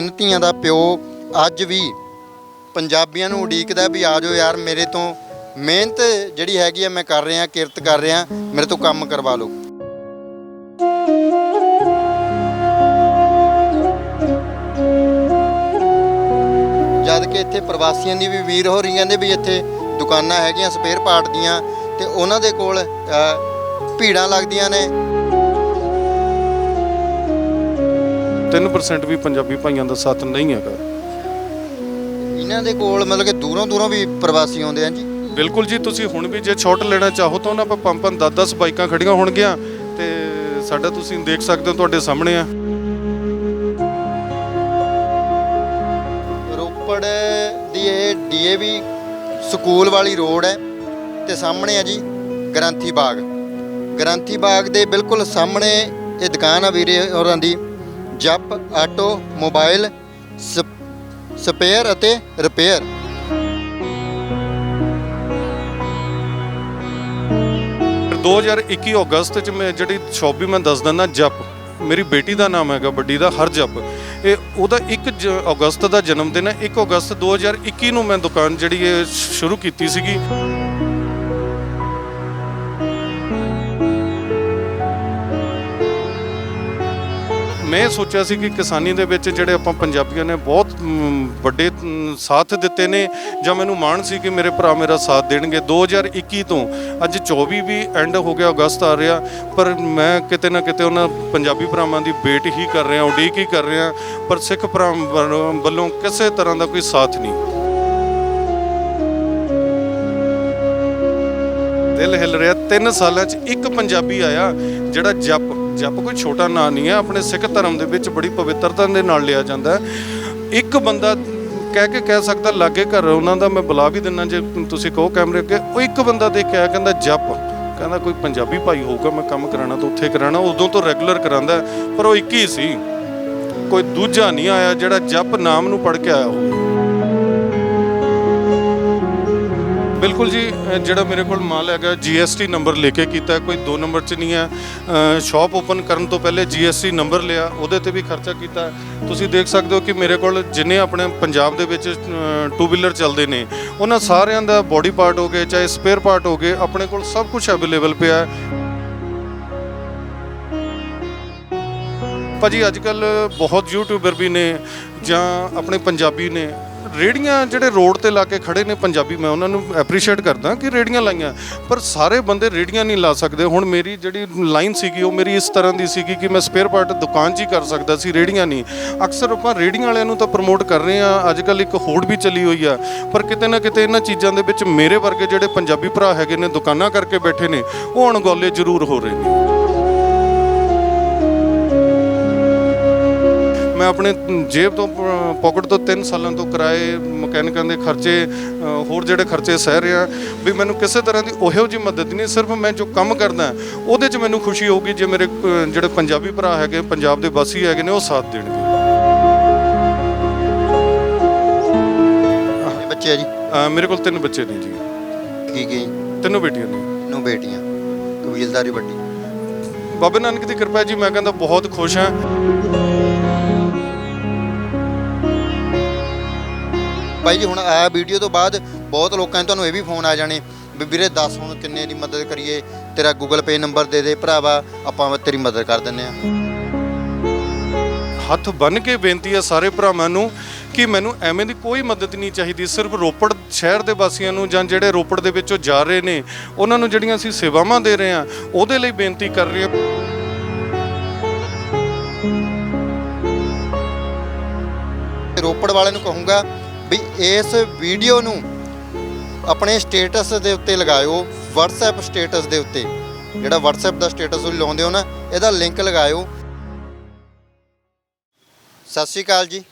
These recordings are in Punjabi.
ਤਿੰਨ ਧੀਆਂ ਦਾ ਪਿਓ ਅੱਜ ਵੀ ਪੰਜਾਬੀਆਂ ਨੂੰ ਉਡੀਕਦਾ ਵੀ ਆ ਜਾਓ ਯਾਰ, ਮੇਰੇ ਤੋਂ ਮਿਹਨਤ ਜਿਹੜੀ ਹੈਗੀ ਆ, ਮੈਂ ਕਰ ਰਿਹਾ, ਕਿਰਤ ਕਰ ਰਿਹਾ, ਮੇਰੇ ਤੋਂ ਕੰਮ ਕਰਵਾ ਲਓ। ਜਦ ਕਿ ਇੱਥੇ ਪ੍ਰਵਾਸੀਆਂ ਦੀ ਵੀ ਵੀਰ ਹੋ ਰਹੀਆਂ ਨੇ ਵੀ ਇੱਥੇ ਦੁਕਾਨਾਂ ਹੈਗੀਆਂ, ਸਪੇਅਰ ਪਾਰਟ ਦੀਆਂ, ਤੇ ਉਹਨਾਂ ਦੇ ਕੋਲ ਭੀੜਾਂ ਲੱਗਦੀਆਂ ਨੇ। 3% ਵੀ ਪੰਜਾਬੀ ਭਾਈਆਂ ਦਾ ਸਾਥ ਨਹੀਂ ਹੈਗਾ। ਇਹਨਾਂ ਦੇ ਕੋਲ ਮਤਲਬ ਕਿ ਦੂਰੋਂ ਦੂਰੋਂ ਵੀ ਪ੍ਰਵਾਸੀ ਆਉਂਦੇ ਆ ਜੀ? ਬਿਲਕੁਲ ਜੀ ਤੁਸੀਂ ਹੁਣ ਵੀ ਜੇ ਛੋਟ ਲੈਣਾ ਚਾਹੋ ਤਾਂ ਉਹਨਾਂ 'ਪਾ ਪੰਜ ਪੰਜ 10 10 ਬਾਈਕਾਂ ਖੜੀਆਂ ਹੋਣਗੀਆਂ ਤੇ ਸਾਡਾ ਤੁਸੀਂ ਦੇਖ ਸਕਦੇ ਹੋ ਤੁਹਾਡੇ ਸਾਹਮਣੇ ਆ। ਰੋਪੜ ਦੀ ਇਹ ਡੀਏਵੀ ਸਕੂਲ ਵਾਲੀ ਰੋਡ ਹੈ ਤੇ ਸਾਹਮਣੇ ਆ ਜੀ ਗ੍ਰੰਥੀ ਬਾਗ। ਗ੍ਰੰਥੀ ਬਾਗ ਦੇ ਬਿਲਕੁਲ ਸਾਹਮਣੇ ਇਹ ਦੁਕਾਨ ਆ ਵੀਰੇ ਹੋਰਾਂ ਦੀ। ਜਪ, ਆਟੋ, ਮੋਬਾਈਲ, ਸਪ- ਸਪੇਅਰ ਅਤੇ ਰਿਪੇਅਰ। 2021 ਅਗਸਤ ਚ ਮੈਂ ਜਿਹੜੀ ਸ਼ੌਪ ਵੀ ਮੈਂ ਦੱਸ ਦਿੰਦਾ, ਜਪ। ਮੇਰੀ ਬੇਟੀ ਦਾ ਨਾਮ ਹੈਗਾ, ਵੱਡੀ ਦਾ ਹਰਜਪ ਇਹ ਉਹਦਾ 1 ਜ- ਅਗਸਤ ਦਾ ਜਨਮ ਦਿਨ ਹੈ। 1 ਅਗਸਤ 2021 ਨੂੰ ਮੈਂ ਦੁਕਾਨ ਜਿਹੜੀ ਇਹ ਸ਼ੁਰੂ ਕੀਤੀ ਸੀਗੀ। ਮੈਂ ਸੋਚਿਆ ਸੀ ਕਿ ਕਿਸਾਨੀ ਦੇ ਵਿੱਚ ਜਿਹੜੇ ਆਪਾਂ ਪੰਜਾਬੀਆਂ ਨੇ ਬਹੁਤ ਵੱਡੇ ਸਾਥ ਦਿੱਤੇ ਨੇ, ਜਾਂ ਮੈਨੂੰ ਮਾਣ ਸੀ ਕਿ ਮੇਰੇ ਭਰਾ ਮੇਰਾ ਸਾਥ ਦੇਣਗੇ। 2021 ਤੋਂ ਅੱਜ 24 ਵੀ ਐਂਡ ਹੋ ਗਿਆ, ਅਗਸਤ ਆ ਰਿਹਾ, ਪਰ ਮੈਂ ਕਿਤੇ ਨਾ ਕਿਤੇ ਉਹਨਾਂ ਪੰਜਾਬੀ ਭਰਾਵਾਂ ਦੀ ਵੇਟ ਹੀ ਕਰ ਰਿਹਾ, ਉਡੀਕ ਹੀ ਕਰ ਰਿਹਾ, ਪਰ ਸਿੱਖ ਭਰਾ ਵੱਲੋਂ- ਵੱਲੋਂ ਕਿਸੇ ਤਰ੍ਹਾਂ ਦਾ ਕੋਈ ਸਾਥ ਨਹੀਂ। ਦਿਲ ਹਿਲ ਰਿਹਾ। 3 ਸਾਲਾਂ 'ਚ ਇੱਕ ਪੰਜਾਬੀ ਆਇਆ, ਜਿਹੜਾ ਜਪ ਜਪ ਕੋਈ ਛੋਟਾ ਨਾਂ ਨਹੀਂ ਹੈ, ਆਪਣੇ ਸਿੱਖ ਧਰਮ ਦੇ ਵਿੱਚ ਬੜੀ ਪਵਿੱਤਰਤਾ ਦੇ ਨਾਲ ਲਿਆ ਜਾਂਦਾ ਹੈ। ਇੱਕ ਬੰਦਾ ਕਹਿ ਕੇ ਕਹਿ ਸਕਦਾ, ਲਾਗੇ ਘਰ ਉਹਨਾਂ ਦਾ ਮੈਂ ਬੁਲਾ ਵੀ ਦਿੰਨਾ ਜੇ ਤੁਸੀਂ ਕਹੋ ਕੈਮਰੇ ਅੱਗੇ। ਉਹ ਇੱਕ ਬੰਦਾ ਦੇਖਿਆ ਕਹਿੰਦਾ, ਜਪ। ਕਹਿੰਦਾ, ਕੋਈ ਪੰਜਾਬੀ ਭਾਈ ਹੋਊਗਾ, ਮੈਂ ਕੰਮ ਕਰਾਣਾ ਤਾਂ ਉੱਥੇ ਕਰਾਣਾ ਉਦੋਂ ਤੋਂ ਰੈਗੂਲਰ ਕਰਾਂਦਾ ਪਰ ਉਹ ਇੱਕ ਹੀ ਸੀ। ਕੋਈ ਦੂਜਾ ਨਹੀਂ ਆਇਆ ਜਿਹੜਾ ਜਪ ਨਾਮ ਨੂੰ ਪੜ੍ਹ ਕੇ ਆਇਆ ਹੋਵੇ। ਬਿਲਕੁਲ ਜੀ ਜਿਹੜਾ ਮੇਰੇ ਕੋਲ ਮਾਲ ਹੈਗਾ GST ਨੰਬਰ ਲੈ ਕੇ ਕੀਤਾ ਕੋਈ ਦੋ ਨੰਬਰ ਚ ਨਹੀਂ ਹੈ। ਸ਼ਾਪ ਓਪਨ ਕਰਨ ਤੋਂ ਪਹਿਲੇ GST ਨੰਬਰ ਲਿਆ, ਉਹਦੇ ਤੇ ਵੀ ਖਰਚਾ ਕੀਤਾ ਤੁਸੀਂ ਦੇਖ ਸਕਦੇ ਹੋ ਕਿ ਮੇਰੇ ਕੋਲ ਜਿੰਨੇ ਆਪਣੇ ਪੰਜਾਬ ਦੇ ਵਿੱਚ ਟੂ ਵੀਲਰ ਚੱਲਦੇ ਨੇ, ਉਹਨਾਂ ਸਾਰਿਆਂ ਦਾ ਬੋਡੀ ਪਾਰਟ ਹੋ ਗਏ, ਚਾਹੇ ਸਪੇਅਰ ਪਾਰਟ ਹੋ ਗਏ, ਆਪਣੇ ਕੋਲ ਸਭ ਕੁਝ ਅਵੇਲੇਬਲ ਪਿਆ ਹੈ। ਭਾਜੀ ਅੱਜ ਕੱਲ ਬਹੁਤ ਯੂਟਿਊਬਰ ਵੀ ਨੇ ਜਾਂ ਆਪਣੇ ਪੰਜਾਬੀ ਨੇ ਰੇੜੀਆਂ ਜਿਹੜੇ ਰੋਡ ਤੇ ਲਾ ਕੇ ਖੜੇ ਨੇ ਪੰਜਾਬੀ, ਮੈਂ ਉਹਨਾਂ ਨੂੰ ਐਪਰੀਸ਼ੀਏਟ ਕਰਦਾ ਕਿ ਰੇੜੀਆਂ ਲਾਈਆਂ। ਪਰ ਸਾਰੇ ਬੰਦੇ ਰੇੜੀਆਂ ਨਹੀਂ ਲਾ ਸਕਦੇ। ਹੁਣ ਮੇਰੀ ਜਿਹੜੀ ਲਾਈਨ ਸੀਗੀ, ਉਹ ਮੇਰੀ ਇਸ ਤਰ੍ਹਾਂ ਦੀ ਸੀਗੀ ਕਿ ਮੈਂ ਸਪੇਅਰ ਪਾਰਟ ਦੁਕਾਨ 'ਚ ਹੀ ਕਰ ਸਕਦਾ ਸੀ, ਰੇੜੀਆਂ ਨਹੀਂ। ਅਕਸਰ ਆਪਾਂ ਰੇੜੀਆਂ ਵਾਲਿਆਂ ਨੂੰ ਤਾਂ ਪ੍ਰਮੋਟ ਕਰ ਰਹੇ ਆ ਅੱਜ ਕੱਲ ਇੱਕ ਹੋੜ ਵੀ ਚੱਲੀ ਹੋਈ ਆ। ਪਰ ਕਿਤੇ ਨਾ ਕਿਤੇ ਇਹਨਾਂ ਚੀਜ਼ਾਂ ਦੇ ਵਿੱਚ ਮੇਰੇ ਵਰਗੇ ਜਿਹੜੇ ਪੰਜਾਬੀ ਭਰਾ ਹੈਗੇ ਨੇ, ਦੁਕਾਨਾਂ ਕਰਕੇ ਬੈਠੇ ਨੇ, ਉਹ ਅਣਗੌਲੇ ਜ਼ਰੂਰ ਹੋ ਰਹੇ ਨੇ। ਮੈਂ ਆਪਣੇ ਜੇਬ ਤੋਂ ਪਾਕਟ ਤੋਂ 3 ਸਾਲਾਂ ਤੋਂ ਕਿਰਾਏ ਮਕੈਨਿਕਾਂ ਦੇ ਖਰਚੇ ਹੋਰ ਜਿਹੜੇ ਖਰਚੇ ਸਹਿ ਰਿਹਾ ਵੀ ਮੈਨੂੰ ਕਿਸੇ ਤਰ੍ਹਾਂ ਦੀ ਉਹੋ ਜਿਹੀ ਮਦਦ ਨਹੀਂ ਸਿਰਫ ਮੈਂ ਜੋ ਕੰਮ ਕਰਦਾ ਉਹਦੇ 'ਚ ਮੈਨੂੰ ਖੁਸ਼ੀ ਹੋਊਗੀ ਜੇ ਮੇਰੇ ਜਿਹੜੇ ਪੰਜਾਬੀ ਭਰਾ ਹੈਗੇ ਪੰਜਾਬ ਦੇ ਵਾਸੀ ਹੈਗੇ ਨੇ ਉਹ ਸਾਥ ਦੇਣਗੇ। ਬੱਚੇ ਆ ਜੀ? ਮੇਰੇ ਕੋਲ ਤਿੰਨ ਬੱਚੇ ਨੇ ਜੀ। ਕੀ ਕੀ ਤਿੰਨੋਂ ਬੇਟੀਆਂ ਨੇ। ਨੂੰ ਬੇਟੀਆਂ। ਕਬੀਲਦਾਰੀ ਵੱਡੀ। ਬਾਬੇ ਨਾਨਕ ਦੀ ਕਿਰਪਾ ਜੀ ਮੈਂ ਕਹਿੰਦਾ ਬਹੁਤ ਖੁਸ਼ ਹਾਂ। ਬਾਈ ਜੀ ਹੁਣ ਆਇਆ ਵੀਡੀਓ ਤੋਂ ਬਾਅਦ ਬਹੁਤ ਲੋਕਾਂ ਨੇ ਤੁਹਾਨੂੰ ਇਹ ਵੀ ਫੋਨ ਆ ਜਾਣੇ। ਵੀ ਵੀਰੇ ਦੱਸ ਹੁਣ ਕਿੰਨੇ ਦੀ ਮਦਦ ਕਰੀਏ? ਤੇਰਾ ਗੂਗਲ ਪੇ ਨੰਬਰ ਦੇ ਦੇ ਭਰਾਵਾ ਆਪਾਂ ਤੇਰੀ ਮਦਦ ਕਰ ਦਿੰਨੇ ਆ ਹੱਥ ਬੰਨ ਕੇ ਬੇਨਤੀ ਹੈ ਸਾਰੇ ਭਰਾਵਾਂ ਨੂੰ ਕਿ ਮੈਨੂੰ ਐਵੇਂ ਦੀ ਕੋਈ ਮਦਦ ਨਹੀਂ ਚਾਹੀਦੀ ਸਿਰਫ ਰੋਪੜ ਸ਼ਹਿਰ ਦੇ ਵਾਸੀਆਂ ਨੂੰ ਜਾਂ ਜਿਹੜੇ ਰੋਪੜ ਦੇ ਵਿੱਚੋਂ ਜਾ ਰਹੇ ਨੇ ਉਹਨਾਂ ਨੂੰ ਜਿਹੜੀਆਂ ਅਸੀਂ ਸੇਵਾਵਾਂ ਦੇ ਰਹੇ ਹਾਂ ਉਹਦੇ ਲਈ ਬੇਨਤੀ ਕਰ ਰਹੇ ਹਾਂ। ਰੋਪੜ ਵਾਲਿਆਂ ਨੂੰ ਕਹੂੰਗਾ ਵੀ ਇਸ ਵੀਡੀਓ ਨੂੰ ਆਪਣੇ ਸਟੇਟਸ ਦੇ ਉੱਤੇ ਲਗਾਇਓ, WhatsApp ਸਟੇਟਸ ਦੇ ਉੱਤੇ। ਜਿਹੜਾ WhatsApp ਦਾ ਸਟੇਟਸ ਤੁਸੀਂ ਲਾਉਂਦੇ ਹੋ ਨਾ, ਇਹਦਾ ਲਿੰਕ ਲਗਾਇਓ। ਸਤਿ ਸ਼੍ਰੀ ਅਕਾਲ ਜੀ।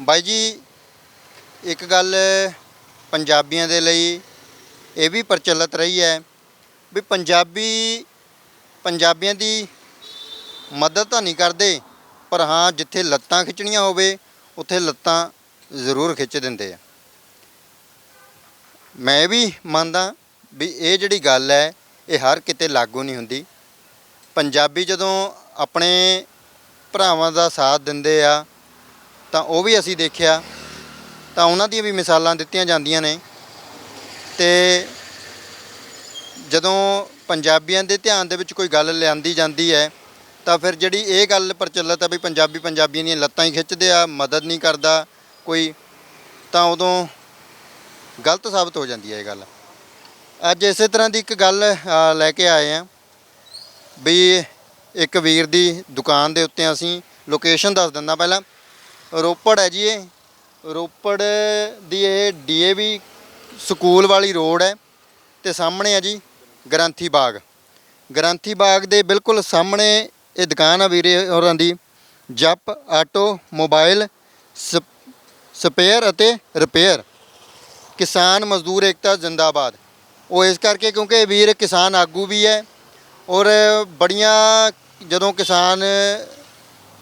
ਬਾਈ ਜੀ, ਇੱਕ ਗੱਲ ਪੰਜਾਬੀਆਂ ਦੇ ਲਈ ਇਹ ਵੀ ਪ੍ਰਚਲਿਤ ਰਹੀ ਹੈ ਵੀ ਪੰਜਾਬੀ, ਪੰਜਾਬੀਆਂ ਦੀ ਮਦਦ ਤਾਂ ਨਹੀਂ ਕਰਦੇ, ਪਰ ਹਾਂ, ਜਿੱਥੇ ਲੱਤਾਂ ਖਿੱਚਣੀਆਂ ਹੋਵੇ, ਉੱਥੇ ਲੱਤਾਂ ਜ਼ਰੂਰ ਖਿੱਚ ਦਿੰਦੇ ਆ। ਮੈਂ ਵੀ ਮੰਨਦਾ ਵੀ ਇਹ ਜਿਹੜੀ ਗੱਲ ਹੈ, ਇਹ ਹਰ ਕਿਤੇ ਲਾਗੂ ਨਹੀਂ ਹੁੰਦੀ। ਪੰਜਾਬੀ ਜਦੋਂ ਆਪਣੇ ਭਰਾਵਾਂ ਦਾ ਸਾਥ ਦਿੰਦੇ ਆ, ਤਾਂ ਉਹ ਵੀ ਅਸੀਂ ਦੇਖਿਆ, ਤਾਂ ਉਹਨਾਂ ਦੀਆਂ ਵੀ ਮਿਸਾਲਾਂ ਦਿੱਤੀਆਂ ਜਾਂਦੀਆਂ ਨੇ। ਤੇ ਜਦੋਂ ਪੰਜਾਬੀਆਂ ਦੇ ਧਿਆਨ ਦੇ ਵਿੱਚ ਕੋਈ ਗੱਲ ਲਿਆਂਦੀ ਜਾਂਦੀ ਹੈ, ਤਾਂ ਫਿਰ ਜਿਹੜੀ ਇਹ ਗੱਲ ਪ੍ਰਚਲਿਤ ਹੈ ਵੀ ਪੰਜਾਬੀ ਪੰਜਾਬੀਆਂ ਦੀਆਂ ਲੱਤਾਂ ਹੀ ਖਿੱਚਦੇ ਆ, ਮਦਦ ਨਹੀਂ ਕਰਦਾ ਕੋਈ, ਤਾਂ ਉਦੋਂ ਗਲਤ ਸਾਬਤ ਹੋ ਜਾਂਦੀ ਹੈ ਇਹ ਗੱਲ। ਅੱਜ ਇਸੇ ਤਰ੍ਹਾਂ ਦੀ ਇੱਕ ਗੱਲ ਲੈ ਕੇ ਆਏ ਆ ਵੀ ਇੱਕ ਵੀਰ ਦੀ ਦੁਕਾਨ ਦੇ ਉੱਤੇ ਅਸੀਂ ਲੋਕੇਸ਼ਨ ਦੱਸ ਦਿੰਦਾ ਪਹਿਲਾਂ। ਰੋਪੜ ਹੈ ਜੀ ਇਹ। ਰੋਪੜ ਦੀ ਇਹ ਡੀਏਵੀ ਸਕੂਲ ਵਾਲੀ ਰੋਡ ਹੈ ਤੇ ਸਾਹਮਣੇ ਹੈ ਜੀ ਗ੍ਰੰਥੀ ਬਾਗ। ਗ੍ਰੰਥੀ ਬਾਗ ਦੇ ਬਿਲਕੁਲ ਸਾਹਮਣੇ ਇਹ ਦੁਕਾਨ ਆ ਵੀਰੇ ਹੋਰਾਂ ਦੀ। ਜੱਪ ਆਟੋ ਮੋਬਾਈਲ ਸਪ- ਸਪੇਅਰ ਅਤੇ ਰਿਪੇਅਰ। ਕਿਸਾਨ ਮਜ਼ਦੂਰ ਏਕਤਾ ਜਿੰਦਾਬਾਦ। ਉਹ ਇਸ ਕਰਕੇ ਕਿਉਂਕਿ ਇਹ ਵੀਰ ਕਿਸਾਨ ਆਗੂ ਵੀ ਹੈ ਔਰ ਬੜੀਆਂ ਜਦੋਂ ਕਿਸਾਨ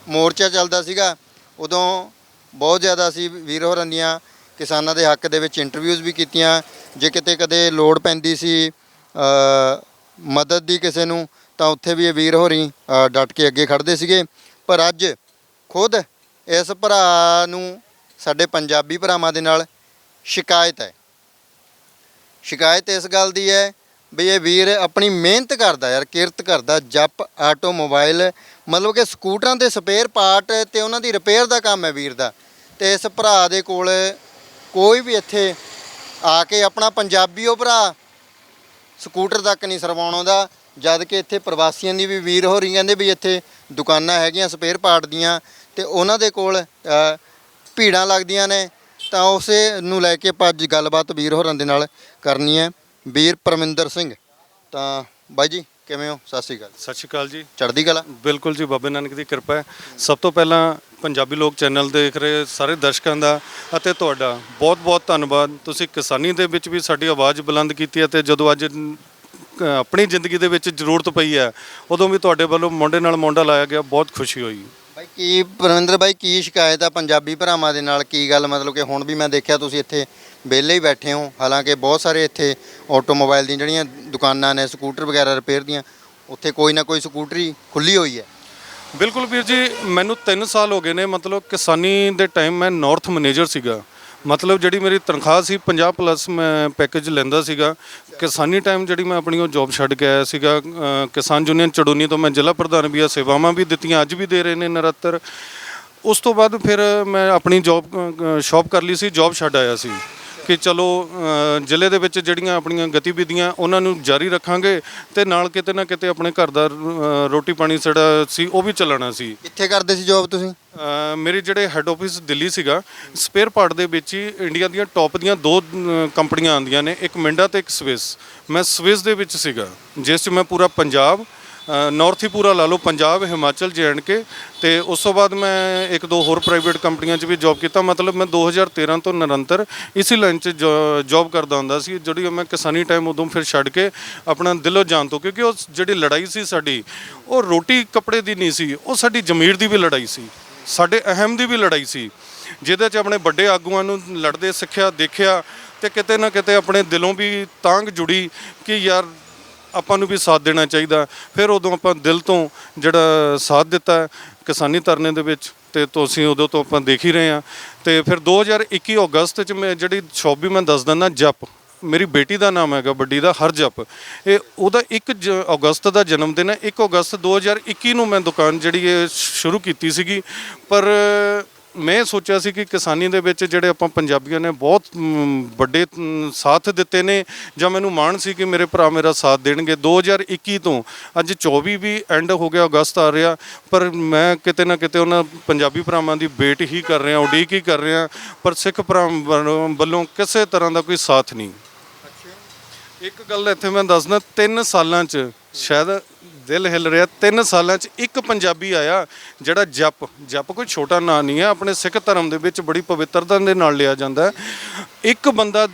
ਮੋਰਚਾ ਚੱਲਦਾ ਸੀਗਾ ਉਦੋਂ ਬਹੁਤ ਜ਼ਿਆਦਾ ਅਸੀਂ ਵੀਰ ਹੋਰਾਂ ਦੀਆਂ ਕਿਸਾਨਾਂ ਦੇ ਹੱਕ ਦੇ ਵਿੱਚ ਇੰਟਰਵਿਊਜ਼ ਵੀ ਕੀਤੀਆਂ। ਜੇ ਕਿਤੇ ਕਦੇ ਲੋੜ ਪੈਂਦੀ ਸੀ ਮਦਦ ਦੀ ਕਿਸੇ ਨੂੰ ਤਾਂ ਉੱਥੇ ਵੀ ਇਹ ਵੀਰ ਹੋਰੀ ਅ, ਡਟ ਕੇ ਅੱਗੇ ਖੜਦੇ ਸੀਗੇ। ਪਰ ਅੱਜ ਖੁਦ ਇਸ ਭਰਾ ਨੂੰ ਸਾਡੇ ਪੰਜਾਬੀ ਭਰਾਵਾਂ ਦੇ ਨਾਲ ਸ਼ਿਕਾਇਤ ਹੈ। ਸ਼ਿਕਾਇਤ ਇਸ ਗੱਲ ਦੀ ਹੈ ਵੀ ਇਹ ਵੀਰ ਆਪਣੀ ਮਿਹਨਤ ਕਰਦਾ ਯਾਰ, ਕਿਰਤ ਕਰਦਾ, ਜੱਪ ਆਟੋ ਮੋਬਾਈਲ ਮਤਲਬ ਕਿ ਸਕੂਟਰਾਂ ਦੇ ਸਪੇਅਰ ਪਾਰਟ ਤੇ ਉਹਨਾਂ ਦੀ ਰਿਪੇਅਰ ਦਾ ਕੰਮ ਹੈ ਵੀਰ ਦਾ। ਤੇ ਇਸ ਭਰਾ ਦੇ ਕੋਲ ਕੋਈ ਵੀ ਇੱਥੇ ਆ ਕੇ ਆਪਣਾ ਪੰਜਾਬੀ ਉਹ ਭਰਾ ਸਕੂਟਰ ਤੱਕ ਨਹੀਂ ਸਰਵਾਉਣ ਆਉਂਦਾ, ਜਦ ਕਿ ਇੱਥੇ ਪ੍ਰਵਾਸੀਆਂ ਦੀ ਵੀ ਵੀਰ ਹੋ ਰਹੀ ਕਹਿੰਦੇ ਵੀ ਇੱਥੇ ਦੁਕਾਨਾਂ ਹੈਗੀਆਂ ਸਪੇਅਰ ਪਾਰਟ ਦੀਆਂ ਤੇ ਉਹਨਾਂ ਦੇ ਕੋਲ ਭੀੜਾਂ ਲੱਗਦੀਆਂ ਨੇ ਤਾਂ ਉਸੇ ਨੂੰ ਲੈ ਕੇ ਅੱਜ ਗੱਲਬਾਤ ਵੀਰ ਹੋਰਾਂ ਦੇ ਨਾਲ ਕਰਨੀ ਹੈ। ਵੀਰ ਪਰਮਿੰਦਰ ਸਿੰਘ ਤਾਂ ਬਾਈ ਜੀ ਕਿਵੇਂ ਹੋ? ਸਤਿ ਸ਼੍ਰੀ ਅਕਾਲ। ਸਤਿ ਸ਼੍ਰੀ ਅਕਾਲ ਜੀ। ਚੜ੍ਹਦੀ ਕਲਾ? ਬਿਲਕੁਲ ਜੀ ਬਾਬੇ ਨਾਨਕ ਦੀ ਕਿਰਪਾ ਹੈ। ਸਭ ਤੋਂ ਪਹਿਲਾਂ ਪੰਜਾਬੀ ਲੋਕ ਚੈਨਲ ਦੇਖ ਰਹੇ ਸਾਰੇ ਦਰਸ਼ਕਾਂ ਦਾ ਅਤੇ ਤੁਹਾਡਾ ਬਹੁਤ-ਬਹੁਤ ਧੰਨਵਾਦ। ਤੁਸੀਂ ਕਿਸਾਨੀ ਦੇ ਵਿੱਚ ਵੀ ਸਾਡੀ ਆਵਾਜ਼ ਬੁਲੰਦ ਕੀਤੀ ਹੈ ਤੇ ਜਦੋਂ ਅੱਜ ਆਪਣੀ ਜ਼ਿੰਦਗੀ ਦੇ ਵਿੱਚ ਜ਼ਰੂਰਤ ਪਈ ਹੈ ਉਦੋਂ ਵੀ ਤੁਹਾਡੇ ਵੱਲੋਂ ਮੁੰਡੇ ਨਾਲ ਮੁੰਡਾ ਲਾਇਆ ਗਿਆ ਬਹੁਤ ਖੁਸ਼ੀ ਹੋਈ। ਕੀ ਪਰਮਿੰਦਰ ਬਾਈ, ਕੀ ਸ਼ਿਕਾਇਤ ਆ ਪੰਜਾਬੀ ਭਰਾਵਾਂ ਦੇ ਨਾਲ? ਕੀ ਗੱਲ? ਮਤਲਬ ਕਿ ਹੁਣ ਵੀ ਮੈਂ ਦੇਖਿਆ ਤੁਸੀਂ ਇੱਥੇ ਵਿਹਲੇ ਹੀ ਬੈਠੇ ਹੋ। ਹਾਲਾਂਕਿ ਬਹੁਤ ਸਾਰੇ ਇੱਥੇ ਆਟੋਮੋਬਾਈਲ ਦੀਆਂ ਜਿਹੜੀਆਂ ਦੁਕਾਨਾਂ ਨੇ, ਸਕੂਟਰ ਵਗੈਰਾ ਰਿਪੇਅਰ ਦੀਆਂ, ਉੱਥੇ ਕੋਈ ਨਾ ਕੋਈ ਸਕੂਟਰੀ ਖੁੱਲੀ ਹੋਈ ਹੈ। ਬਿਲਕੁਲ ਵੀਰ ਜੀ, ਮੈਨੂੰ 3 ਸਾਲ ਹੋ ਗਏ ਨੇ। ਮਤਲਬ ਕਿਸਾਨੀ ਦੇ ਟਾਈਮ ਮੈਂ ਨਾਰਥ ਮੈਨੇਜਰ ਸੀਗਾ। ਮਤਲਬ ਜਿਹੜੀ ਮੇਰੀ ਤਨਖਾਹ ਸੀ 50 ਪਲੱਸ ਮੈਂ ਪੈਕੇਜ ਲੈਂਦਾ ਸੀਗਾ। ਕਿਸਾਨੀ ਟਾਈਮ ਜਿਹੜੀ ਮੈਂ ਆਪਣੀ ਉਹ ਜੌਬ ਛੱਡ ਕੇ ਆਇਆ ਸੀਗਾ। ਅ, ਕਿਸਾਨ ਯੂਨੀਅਨ ਚੜੂਨੀ ਤੋਂ ਮੈਂ ਜ਼ਿਲ੍ਹਾ ਪ੍ਰਧਾਨ ਵੀ ਆ ਸੇਵਾਵਾਂ ਵੀ ਦਿੱਤੀਆਂ ਅੱਜ ਵੀ ਦੇ ਰਹੇ ਨੇ ਨਰਾਤਰ। ਉਸ ਤੋਂ ਬਾਅਦ ਫਿਰ ਮੈਂ ਆਪਣੀ ਜੌਬ ਸ਼ਾਪ ਕਰ ਲਈ ਸੀ ਜੌਬ ਛੱਡ ਆਇਆ ਸੀ ਕਿ ਚਲੋ ਅ, ਜ਼ਿਲ੍ਹੇ ਦੇ ਵਿੱਚ ਜਿਹੜੀਆਂ ਆਪਣੀਆਂ ਗਤੀਵਿਧੀਆਂ ਉਹਨਾਂ ਨੂੰ ਜਾਰੀ ਰੱਖਾਂਗੇ ਤੇ ਨਾਲ ਕਿਤੇ ਨਾ ਕਿਤੇ ਆਪਣੇ ਘਰ ਦਾ ਅ, ਰੋਟੀ ਪਾਣੀ ਜਿਹੜਾ ਸੀ ਉਹ ਵੀ ਚੱਲਣਾ ਸੀ। ਕਿੱਥੇ ਕਰਦੇ ਸੀ ਜੌਬ ਤੁਸੀਂ? ਅ, ਮੇਰੇ ਜਿਹੜੇ ਹੈੱਡ ਆਫਿਸ ਦਿੱਲੀ ਸੀਗਾ ਸਪੇਅਰ ਪਾਰਟ ਦੇ ਵਿੱਚ ਹੀ ਇੰਡੀਆ ਦੀਆਂ ਟੌਪ ਦੀਆਂ ਦੋ ਅ, ਕੰਪਨੀਆਂ ਆਉਂਦੀਆਂ ਨੇ ਇੱਕ ਮਿੰਡਾ ਤੇ ਇੱਕ ਸਵਿਸ ਮੈਂ ਸਵਿਸ ਦੇ ਵਿੱਚ ਸੀਗਾ ਜਿਸ 'ਚ ਮੈਂ ਪੂਰਾ ਪੰਜਾਬ ਨਾਰਥ ਹੀ ਪੂਰਾ ਲਾ ਲਓ ਪੰਜਾਬ ਹਿਮਾਚਲ ਜੇ ਐਂਡ ਕੇ ਤੇ ਉਸ ਤੋਂ ਬਾਅਦ ਮੈਂ ਇੱਕ ਦੋ ਹੋਰ ਪ੍ਰਾਈਵੇਟ ਕੰਪਨੀਆਂ 'ਚ ਵੀ ਜੌਬ ਕੀਤਾ ਮਤਲਬ ਮੈਂ 2013 ਤੋਂ ਨਿਰੰਤਰ ਇਸੇ ਲਾਈਨ 'ਚ ਜੌਬ ਕਰਦਾ ਹੁੰਦਾ ਸੀ ਜਿਹੜੀ ਮੈਂ ਕਿਸਾਨੀ ਟਾਈਮ ਉਦੋਂ ਫਿਰ ਛੱਡ ਕੇ ਆਪਣਾ ਦਿਲੋਂ ਜਾਨ ਤੋਂ ਕਿਉਂਕਿ ਉਹ ਜਿਹੜੀ ਲੜਾਈ ਸੀ ਸਾਡੀ ਉਹ ਰੋਟੀ ਕੱਪੜੇ ਦੀ ਨਹੀਂ ਸੀ ਉਹ ਸਾਡੀ ਜ਼ਮੀਰ ਦੀ ਵੀ ਲੜਾਈ ਸੀ। ਸਾਡੇ ਅਹਿਮ ਦੀ ਵੀ ਲੜਾਈ ਸੀ, ਜਿਹਦੇ 'ਚ ਆਪਣੇ ਵੱਡੇ ਆਗੂਆਂ ਨੂੰ ਲੜਦੇ, ਸਿੱਖਿਆ, ਦੇਖਿਆ ਤੇ ਕਿਤੇ ਨਾ ਕਿਤੇ ਆਪਣੇ ਦਿਲੋਂ ਵੀ ਤਾਂਗ ਜੁੜੀ ਕਿ ਯਾਰ ਆਪਾਂ ਨੂੰ ਵੀ ਸਾਥ ਦੇਣਾ ਚਾਹੀਦਾ। ਫਿਰ ਉਦੋਂ ਆਪਾਂ ਦਿਲ ਤੋਂ ਜਿਹੜਾ ਸਾਥ ਦਿੱਤਾ ਕਿਸਾਨੀ ਧਰਨੇ ਦੇ ਵਿੱਚ ਤੇ ਤੁਸੀਂ ਉਦੋਂ ਤੋਂ ਆਪਾਂ ਦੇਖ ਹੀ ਰਹੇ ਆ ਤੇ ਫਿਰ 2021 ਅਗਸਤ ਚ ਮੈਂ ਜਿਹੜੀ ਸ਼ੌਪ ਵੀ ਮੈਂ ਦੱਸ ਦਿੰਦਾ, ਜਪ। ਮੇਰੀ ਬੇਟੀ ਦਾ ਨਾਮ ਹੈਗਾ ਵੱਡੀ ਦਾ ਹਰਜਪ। ਇਹ ਉਹਦਾ 1 ਜ- ਅਗਸਤ ਦਾ ਜਨਮ ਦਿਨ ਹੈ। 1 ਅਗਸਤ 2021 ਨੂੰ ਮੈਂ ਦੁਕਾਨ ਜਿਹੜੀ ਇਹ ਸ਼ੁਰੂ ਕੀਤੀ ਸੀਗੀ। ਪਰ ਮੈਂ ਸੋਚਿਆ ਸੀ ਕਿ ਕਿਸਾਨੀ ਦੇ ਵਿੱਚ ਜਿਹੜੇ ਆਪਾਂ ਪੰਜਾਬੀਆਂ ਨੇ ਬਹੁਤ ਮ, ਵੱਡੇ ਮ, ਸਾਥ ਦਿੱਤੇ ਨੇ ਜਾਂ ਮੈਨੂੰ ਮਾਣ ਸੀ ਕਿ ਮੇਰੇ ਭਰਾ ਮੇਰਾ ਸਾਥ ਦੇਣਗੇ। 2021 ਤੋਂ ਅੱਜ 24 ਵੀ ਐਂਡ ਹੋ ਗਿਆ ਅਗਸਤ ਆ ਰਿਹਾ। ਪਰ ਮੈਂ ਕਿਤੇ ਨਾ ਕਿਤੇ ਉਹਨਾਂ ਪੰਜਾਬੀ ਭਰਾਵਾਂ ਦੀ ਵੇਟ ਹੀ ਕਰ ਰਿਹਾ ਉਡੀਕ ਹੀ ਕਰ ਰਿਹਾ। ਪਰ ਸਿੱਖ ਭਰਾ ਵੱਲੋਂ ਕਿਸੇ ਤਰ੍ਹਾਂ ਦਾ ਕੋਈ ਸਾਥ ਨਹੀਂ। ਇੱਕ ਗੱਲ ਇੱਥੇ ਮੈਂ ਦੱਸਦਾ 3 ਸਾਲਾਂ 'ਚ ਸ਼ਾਇਦ ਦਿਲ ਹਿੱਲ ਰਿਹਾ 3 ਸਾਲਾਂ 'ਚ ਇੱਕ ਪੰਜਾਬੀ ਆਇਆ ਜਿਹੜਾ ਜਪ ਜਪ ਕੋਈ ਛੋਟਾ ਨਾਂ ਨਹੀਂ ਹੈ, ਆਪਣੇ ਸਿੱਖ ਧਰਮ ਦੇ ਵਿੱਚ ਬੜੀ ਪਵਿੱਤਰਤਾ ਦੇ ਨਾਲ ਲਿਆ ਜਾਂਦਾ ਹੈ। ਇੱਕ ਬੰਦਾ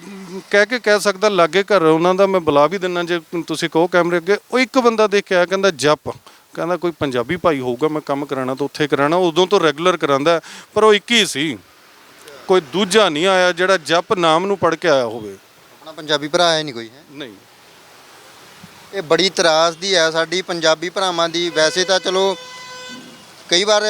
ਕਹਿ ਕੇ ਕਹਿ ਸਕਦਾ, ਲਾਗੇ ਘਰ ਉਹਨਾਂ ਦਾ ਮੈਂ ਬੁਲਾ ਵੀ ਦਿੰਨਾ ਜੇ ਤੁਸੀਂ ਕਹੋ ਕੈਮਰੇ ਅੱਗੇ, ਉਹ ਇੱਕ ਬੰਦਾ ਦੇਖ ਕੇ ਆਇਆ ਕਹਿੰਦਾ ਜਪ, ਕਹਿੰਦਾ ਕੋਈ ਪੰਜਾਬੀ ਭਾਈ ਹੋਊਗਾ, ਮੈਂ ਕੰਮ ਕਰਾਣਾ ਤਾਂ ਉੱਥੇ ਕਰਾਣਾ ਉਦੋਂ ਤੋਂ ਰੈਗੂਲਰ ਕਰਾਂਦਾ ਪਰ ਉਹ ਇੱਕ ਹੀ ਸੀ। ਕੋਈ ਦੂਜਾ ਨਹੀਂ ਆਇਆ ਜਿਹੜਾ ਜਪ ਨਾਮ ਨੂੰ ਪੜ ਕੇ ਆਇਆ ਹੋਵੇ। ਪੰਜਾਬੀ ਭਰਾ ਹੈ ਨਹੀਂ ਕੋਈ ਹੈ? ਨਹੀਂ। ਇਹ ਬੜੀ ਤਰਾਸ ਦੀ ਹੈ ਸਾਡੀ ਪੰਜਾਬੀ ਭਰਾਵਾਂ ਦੀ। ਵੈਸੇ ਤਾਂ ਚਲੋ ਕਈ ਵਾਰ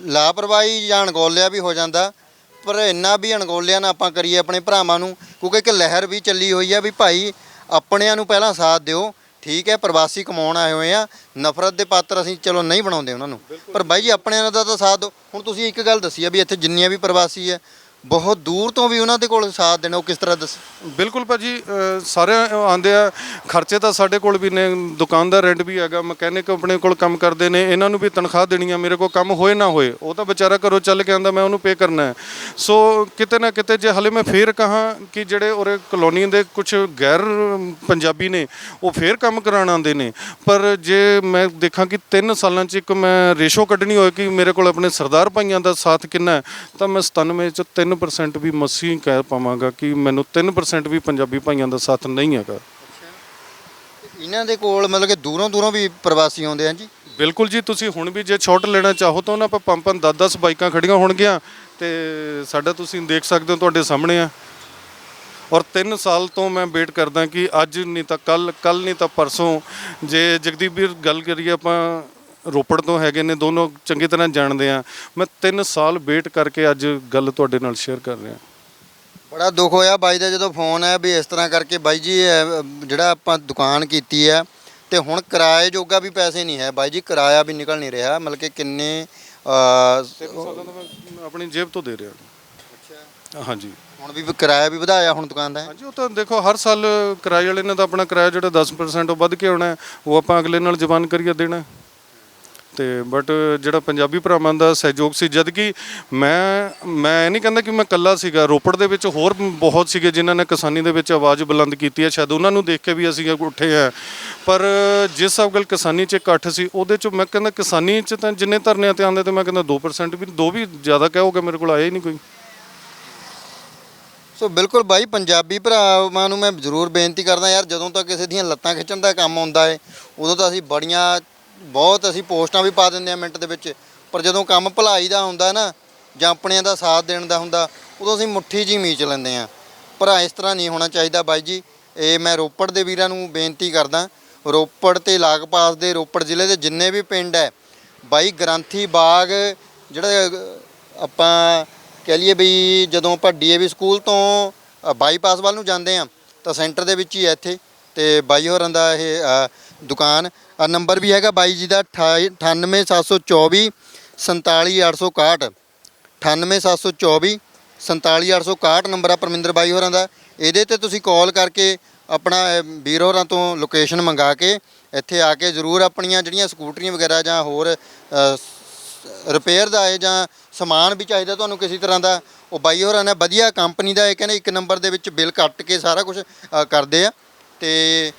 ਲਾਪਰਵਾਹੀ ਜਾਂ ਅਣਗੌਲਿਆ ਵੀ ਹੋ ਜਾਂਦਾ ਪਰ ਇੰਨਾ ਵੀ ਅਣਗੌਲਿਆ ਨਾ ਆਪਾਂ ਕਰੀਏ ਆਪਣੇ ਭਰਾਵਾਂ ਨੂੰ ਕਿਉਂਕਿ ਇੱਕ ਲਹਿਰ ਵੀ ਚੱਲੀ ਹੋਈ ਆ ਵੀ ਭਾਈ ਆਪਣਿਆਂ ਨੂੰ ਪਹਿਲਾਂ ਸਾਥ ਦਿਓ। ਠੀਕ ਹੈ ਪ੍ਰਵਾਸੀ ਕਮਾਉਣ ਆਏ ਹੋਏ ਆ ਨਫ਼ਰਤ ਦੇ ਪਾਤਰ ਅਸੀਂ ਚਲੋ ਨਹੀਂ ਬਣਾਉਂਦੇ ਉਹਨਾਂ ਨੂੰ। ਪਰ ਬਾਈ ਜੀ ਆਪਣਿਆਂ ਦਾ ਤਾਂ ਸਾਥ ਦਿਓ। ਹੁਣ ਤੁਸੀਂ ਇੱਕ ਗੱਲ ਦੱਸੀ ਆ ਵੀ ਇੱਥੇ ਜਿੰਨੀਆਂ ਵੀ ਪ੍ਰਵਾਸੀ ਹੈ ਬਹੁਤ ਦੂਰ ਤੋਂ ਵੀ ਉਹਨਾਂ ਦੇ ਕੋਲ ਸਾਥ ਦੇਣਾ ਉਹ ਕਿਸ ਤਰ੍ਹਾਂ ਦੱਸ? ਬਿਲਕੁਲ ਭਾਜੀ ਅ, ਸਾਰੇ ਆਉਂਦੇ ਆ ਖਰਚੇ ਤਾਂ ਸਾਡੇ ਕੋਲ ਵੀ ਨੇ ਦੁਕਾਨਦਾਰ ਰੈਂਟ ਵੀ ਹੈਗਾ ਮਕੈਨਿਕ ਆਪਣੇ ਕੋਲ ਕੰਮ ਕਰਦੇ ਨੇ ਇਹਨਾਂ ਨੂੰ ਵੀ ਤਨਖਾਹ ਦੇਣੀ ਆ ਮੇਰੇ ਕੋਲ ਕੰਮ ਹੋਏ ਨਾ ਹੋਏ ਉਹ ਤਾਂ ਵਿਚਾਰਾ ਘਰੋਂ ਚੱਲ ਕੇ ਆਂਦਾ ਮੈਂ ਉਹਨੂੰ ਪੇ ਕਰਨਾ ਹੈ। ਸੋ ਕਿਤੇ ਨਾ ਕਿਤੇ ਜੇ ਹਲੇ ਮੈਂ ਫੇਰ ਕਹਾਂ ਕਿ ਜਿਹੜੇ ਉਰੇ ਕਲੋਨੀ ਦੇ ਕੁਝ ਗੈਰ ਪੰਜਾਬੀ ਨੇ ਉਹ ਫੇਰ ਕੰਮ ਕਰਾਉਣ ਆਉਂਦੇ ਨੇ। ਪਰ ਜੇ ਮੈਂ ਦੇਖਾਂ ਕਿ 3 ਸਾਲਾਂ 'ਚ ਇੱਕ ਮੈਂ ਰੇਸ਼ੋ ਕੱਢਣੀ ਹੋਏ ਕਿ ਮੇਰੇ ਕੋਲ ਆਪਣੇ ਸਰਦਾਰ ਭਾਈਆਂ ਦਾ ਸਾਥ ਕਿੰਨਾ ਹੈ ਤਾਂ ਮੈਂ 97 ਚ ਤਿੰਨ 3% ਵੀ ਮਸੀਂ ਕਹਿ ਪਾਵਾਂਗਾ ਕਿ ਮੈਨੂੰ 3% ਵੀ ਪੰਜਾਬੀ ਭਾਈਆਂ ਦਾ ਸਾਥ ਨਹੀਂ ਹੈਗਾ। ਇਹਨਾਂ ਦੇ ਕੋਲ ਮਤਲਬ ਕਿ ਦੂਰੋਂ ਦੂਰੋਂ ਵੀ ਪ੍ਰਵਾਸੀ ਆਉਂਦੇ ਆ ਜੀ? ਬਿਲਕੁਲ ਜੀ ਤੁਸੀਂ ਹੁਣ ਵੀ ਜੇ ਛੋਟ ਲੈਣਾ ਚਾਹੋ ਤਾਂ ਉਹਨਾਂ ਆਪਾਂ ਪੰਜ ਪੰਜ 10 10 ਬਾਈਕਾਂ ਖੜੀਆਂ ਹੋਣਗੀਆਂ ਤੇ ਸਾਡਾ ਤੁਸੀਂ ਦੇਖ ਸਕਦੇ ਹੋ ਤੁਹਾਡੇ ਸਾਹਮਣੇ ਆ। ਔਰ 3 ਸਾਲ ਤੋਂ ਮੈਂ ਵੇਟ ਕਰਦਾ ਕਿ ਅੱਜ ਨਹੀਂ ਤਾਂ ਕੱਲ ਕੱਲ ਨਹੀਂ ਤਾਂ ਪਰਸੋਂ ਜੇ ਜਗਦੀਪ ਵੀਰ ਗੱਲ ਕਰੀਏ ਆਪਾਂ ਰੋਪੜ ਤੋਂ ਹੈਗੇ ਨੇ ਦੋਨੋਂ ਚੰਗੀ ਤਰ੍ਹਾਂ ਜਾਣਦੇ ਆ। ਮੈਂ 3 ਸਾਲ ਵੇਟ ਕਰਕੇ ਅੱਜ ਗੱਲ ਤੁਹਾਡੇ ਨਾਲ ਸ਼ੇਅਰ ਕਰ ਰਿਹਾ। ਬੜਾ ਦੁੱਖ ਹੋਇਆ ਬਾਈ ਦਾ ਜਦੋਂ ਫੋਨ ਆਇਆ ਵੀ ਇਸ ਤਰ੍ਹਾਂ ਕਰਕੇ ਬਾਈ ਜੀ ਇਹ, ਜਿਹੜਾ ਆਪਾਂ ਦੁਕਾਨ ਕੀਤੀ ਹੈ ਤੇ ਹੁਣ ਕਿਰਾਏ ਜੋਗਾ ਵੀ ਪੈਸੇ ਨਹੀਂ ਹੈ। ਬਾਈ ਜੀ ਕਿਰਾਇਆ ਵੀ ਨਿਕਲ ਨਹੀਂ ਰਿਹਾ ਮਤਲਬ ਕਿ ਕਿੰਨੇ ਅ, 3 ਸਾਲਾਂ ਤੋਂ ਮੈਂ ਆਪਣੀ ਜੇਬ ਤੋਂ ਦੇ ਰਿਹਾ। ਹਾਂਜੀ। ਹੁਣ ਵੀ ਕਿਰਾਇਆ ਵੀ ਵਧਾਇਆ ਹੁਣ ਦੁਕਾਨ ਦਾ। ਹਾਂਜੀ ਉਹ ਤਾਂ ਦੇਖੋ ਹਰ ਸਾਲ ਕਿਰਾਏ ਵਾਲੇ ਨੇ ਤਾਂ ਆਪਣਾ ਕਿਰਾਇਆ ਜਿਹੜਾ 10% ਉਹ ਵੱਧ ਕੇ ਆਉਣਾ ਹੈ, ਉਹ ਆਪਾਂ ਅਗਲੇ ਨਾਲ ਜ਼ਬਾਨ ਕਰੀਏ ਦੇਣਾ ਹੈ। ਤੇ ਬਟ ਜਿਹੜਾ ਪੰਜਾਬੀ ਭਰਾਵਾਂ ਦਾ ਸਹਿਯੋਗ ਸੀ, ਜਦ ਕਿ ਮੈਂ ਮੈਂ ਇਹ ਨਹੀਂ ਕਹਿੰਦਾ ਕਿ ਮੈਂ ਇਕੱਲਾ ਸੀਗਾ। ਰੋਪੜ ਦੇ ਵਿੱਚ ਹੋਰ ਬਹੁਤ ਸੀਗੇ ਜਿਨ੍ਹਾਂ ਨੇ ਕਿਸਾਨੀ ਦੇ ਵਿੱਚ ਆਵਾਜ਼ ਬੁਲੰਦ ਕੀਤੀ ਹੈ। ਸ਼ਾਇਦ ਉਹਨਾਂ ਨੂੰ ਦੇਖ ਕੇ ਵੀ ਅਸੀਂ ਉੱਠੇ ਆ ਪਰ ਜਿਸ ਹਿਸਾਬ ਗੱਲ ਕਿਸਾਨੀ 'ਚ ਇਕੱਠ ਸੀ, ਉਹਦੇ 'ਚ ਮੈਂ ਕਹਿੰਦਾ ਕਿਸਾਨੀ 'ਚ ਤਾਂ ਜਿੰਨੇ ਧਰਨਿਆਂ ਤੇ ਆਉਂਦੇ ਤੇ ਮੈਂ ਕਹਿੰਦਾ 2% ਵੀ, ਦੋ ਵੀ ਜ਼ਿਆਦਾ ਕਹੋਗੇ, ਮੇਰੇ ਕੋਲ ਆਇਆ ਹੀ ਨਹੀਂ ਕੋਈ। ਸੋ ਬਿਲਕੁਲ ਬਾਈ, ਪੰਜਾਬੀ ਭਰਾਵਾਂ ਨੂੰ ਮੈਂ ਜ਼ਰੂਰ ਬੇਨਤੀ ਕਰਦਾ ਯਾਰ, ਜਦੋਂ ਤੱਕ ਕਿਸੇ ਦੀਆਂ ਲੱਤਾਂ ਖਿੱਚਣ ਦਾ ਕੰਮ ਆਉਂਦਾ ਏ, ਉਦੋਂ ਤਾਂ ਅਸੀਂ ਬੜੀਆਂ ਬਹੁਤ ਅਸੀਂ ਪੋਸਟਾਂ ਵੀ ਪਾ ਦਿੰਦੇ ਆ ਮਿੰਟ ਦੇ ਵਿੱਚ, ਪਰ ਜਦੋਂ ਕੰਮ ਭਲਾਈ ਦਾ ਹੁੰਦਾ ਨਾ, ਜਾਂ ਆਪਣਿਆਂ ਦਾ ਸਾਥ ਦੇਣ ਦਾ ਹੁੰਦਾ, ਉਦੋਂ ਅਸੀਂ ਮੁੱਠੀ ਜੀ ਮੀਚ ਲੈਂਦੇ ਆ ਪਰ ਇਸ ਤਰ੍ਹਾਂ ਨਹੀਂ ਹੋਣਾ ਚਾਹੀਦਾ ਬਾਈ ਜੀ। ਇਹ ਮੈਂ ਰੋਪੜ ਦੇ ਵੀਰਾਂ ਨੂੰ ਬੇਨਤੀ ਕਰਦਾ, ਰੋਪੜ ਤੇ ਲਾਗਪਾਸ ਦੇ ਰੋਪੜ ਜ਼ਿਲ੍ਹੇ ਦੇ ਜਿੰਨੇ ਵੀ ਪਿੰਡ ਹੈ, ਬਾਈ ਗ੍ਰੰਥੀ ਬਾਗ, ਜਿਹੜਾ, ਆਪਾਂ ਕਹਿ ਲਈਏ ਵੀ ਜਦੋਂ ਆਪਾਂ ਡੀਏਵੀ ਸਕੂਲ ਤੋਂ ਬਾਈਪਾਸ ਵੱਲ ਨੂੰ ਜਾਂਦੇ ਆ ਤਾਂ ਸੈਂਟਰ ਦੇ ਵਿੱਚ ਹੀ ਹੈ ਇੱਥੇ, ਤੇ ਬਾਈ ਹੋਰਾਂ ਦਾ ਇਹ ਦੁਕਾਨ। ਆ ਨੰਬਰ ਵੀ ਹੈਗਾ ਬਾਈ ਜੀ ਦਾ 98724 47861 98724 47861 ਨੰਬਰ ਆ ਪਰਮਿੰਦਰ ਬਾਈ ਹੋਰਾਂ ਦਾ। ਇਹਦੇ ਤੇ ਤੁਸੀਂ ਕਾਲ ਕਰਕੇ ਆਪਣਾ ਵੀਰ ਹੋਰਾਂ ਤੋਂ ਲੋਕੇਸ਼ਨ ਮੰਗਾ ਕੇ ਇੱਥੇ ਆ ਕੇ ਜ਼ਰੂਰ ਆਪਣੀਆਂ ਜਿਹੜੀਆਂ ਸਕੂਟਰੀਆਂ ਵਗੈਰਾ ਜਾਂ ਹੋਰ ਰਿਪੇਅਰ ਦਾ ਹੈ ਜਾਂ ਸਮਾਨ ਵੀ ਚਾਹੀਦਾ ਤੁਹਾਨੂੰ ਕਿਸੇ ਤਰ੍ਹਾਂ ਦਾ, ਉਹ ਬਾਈ ਹੋਰਾਂ ਨੇ ਵਧੀਆ ਕੰਪਨੀ ਦਾ ਇਹ ਕਹਿੰਦੇ ਇੱਕ ਨੰਬਰ ਦੇ ਵਿੱਚ ਬਿੱਲ ਕੱਟ ਕੇ ਸਾਰਾ ਕੁਝ ਕਰਦੇ ਆ। ਤੇ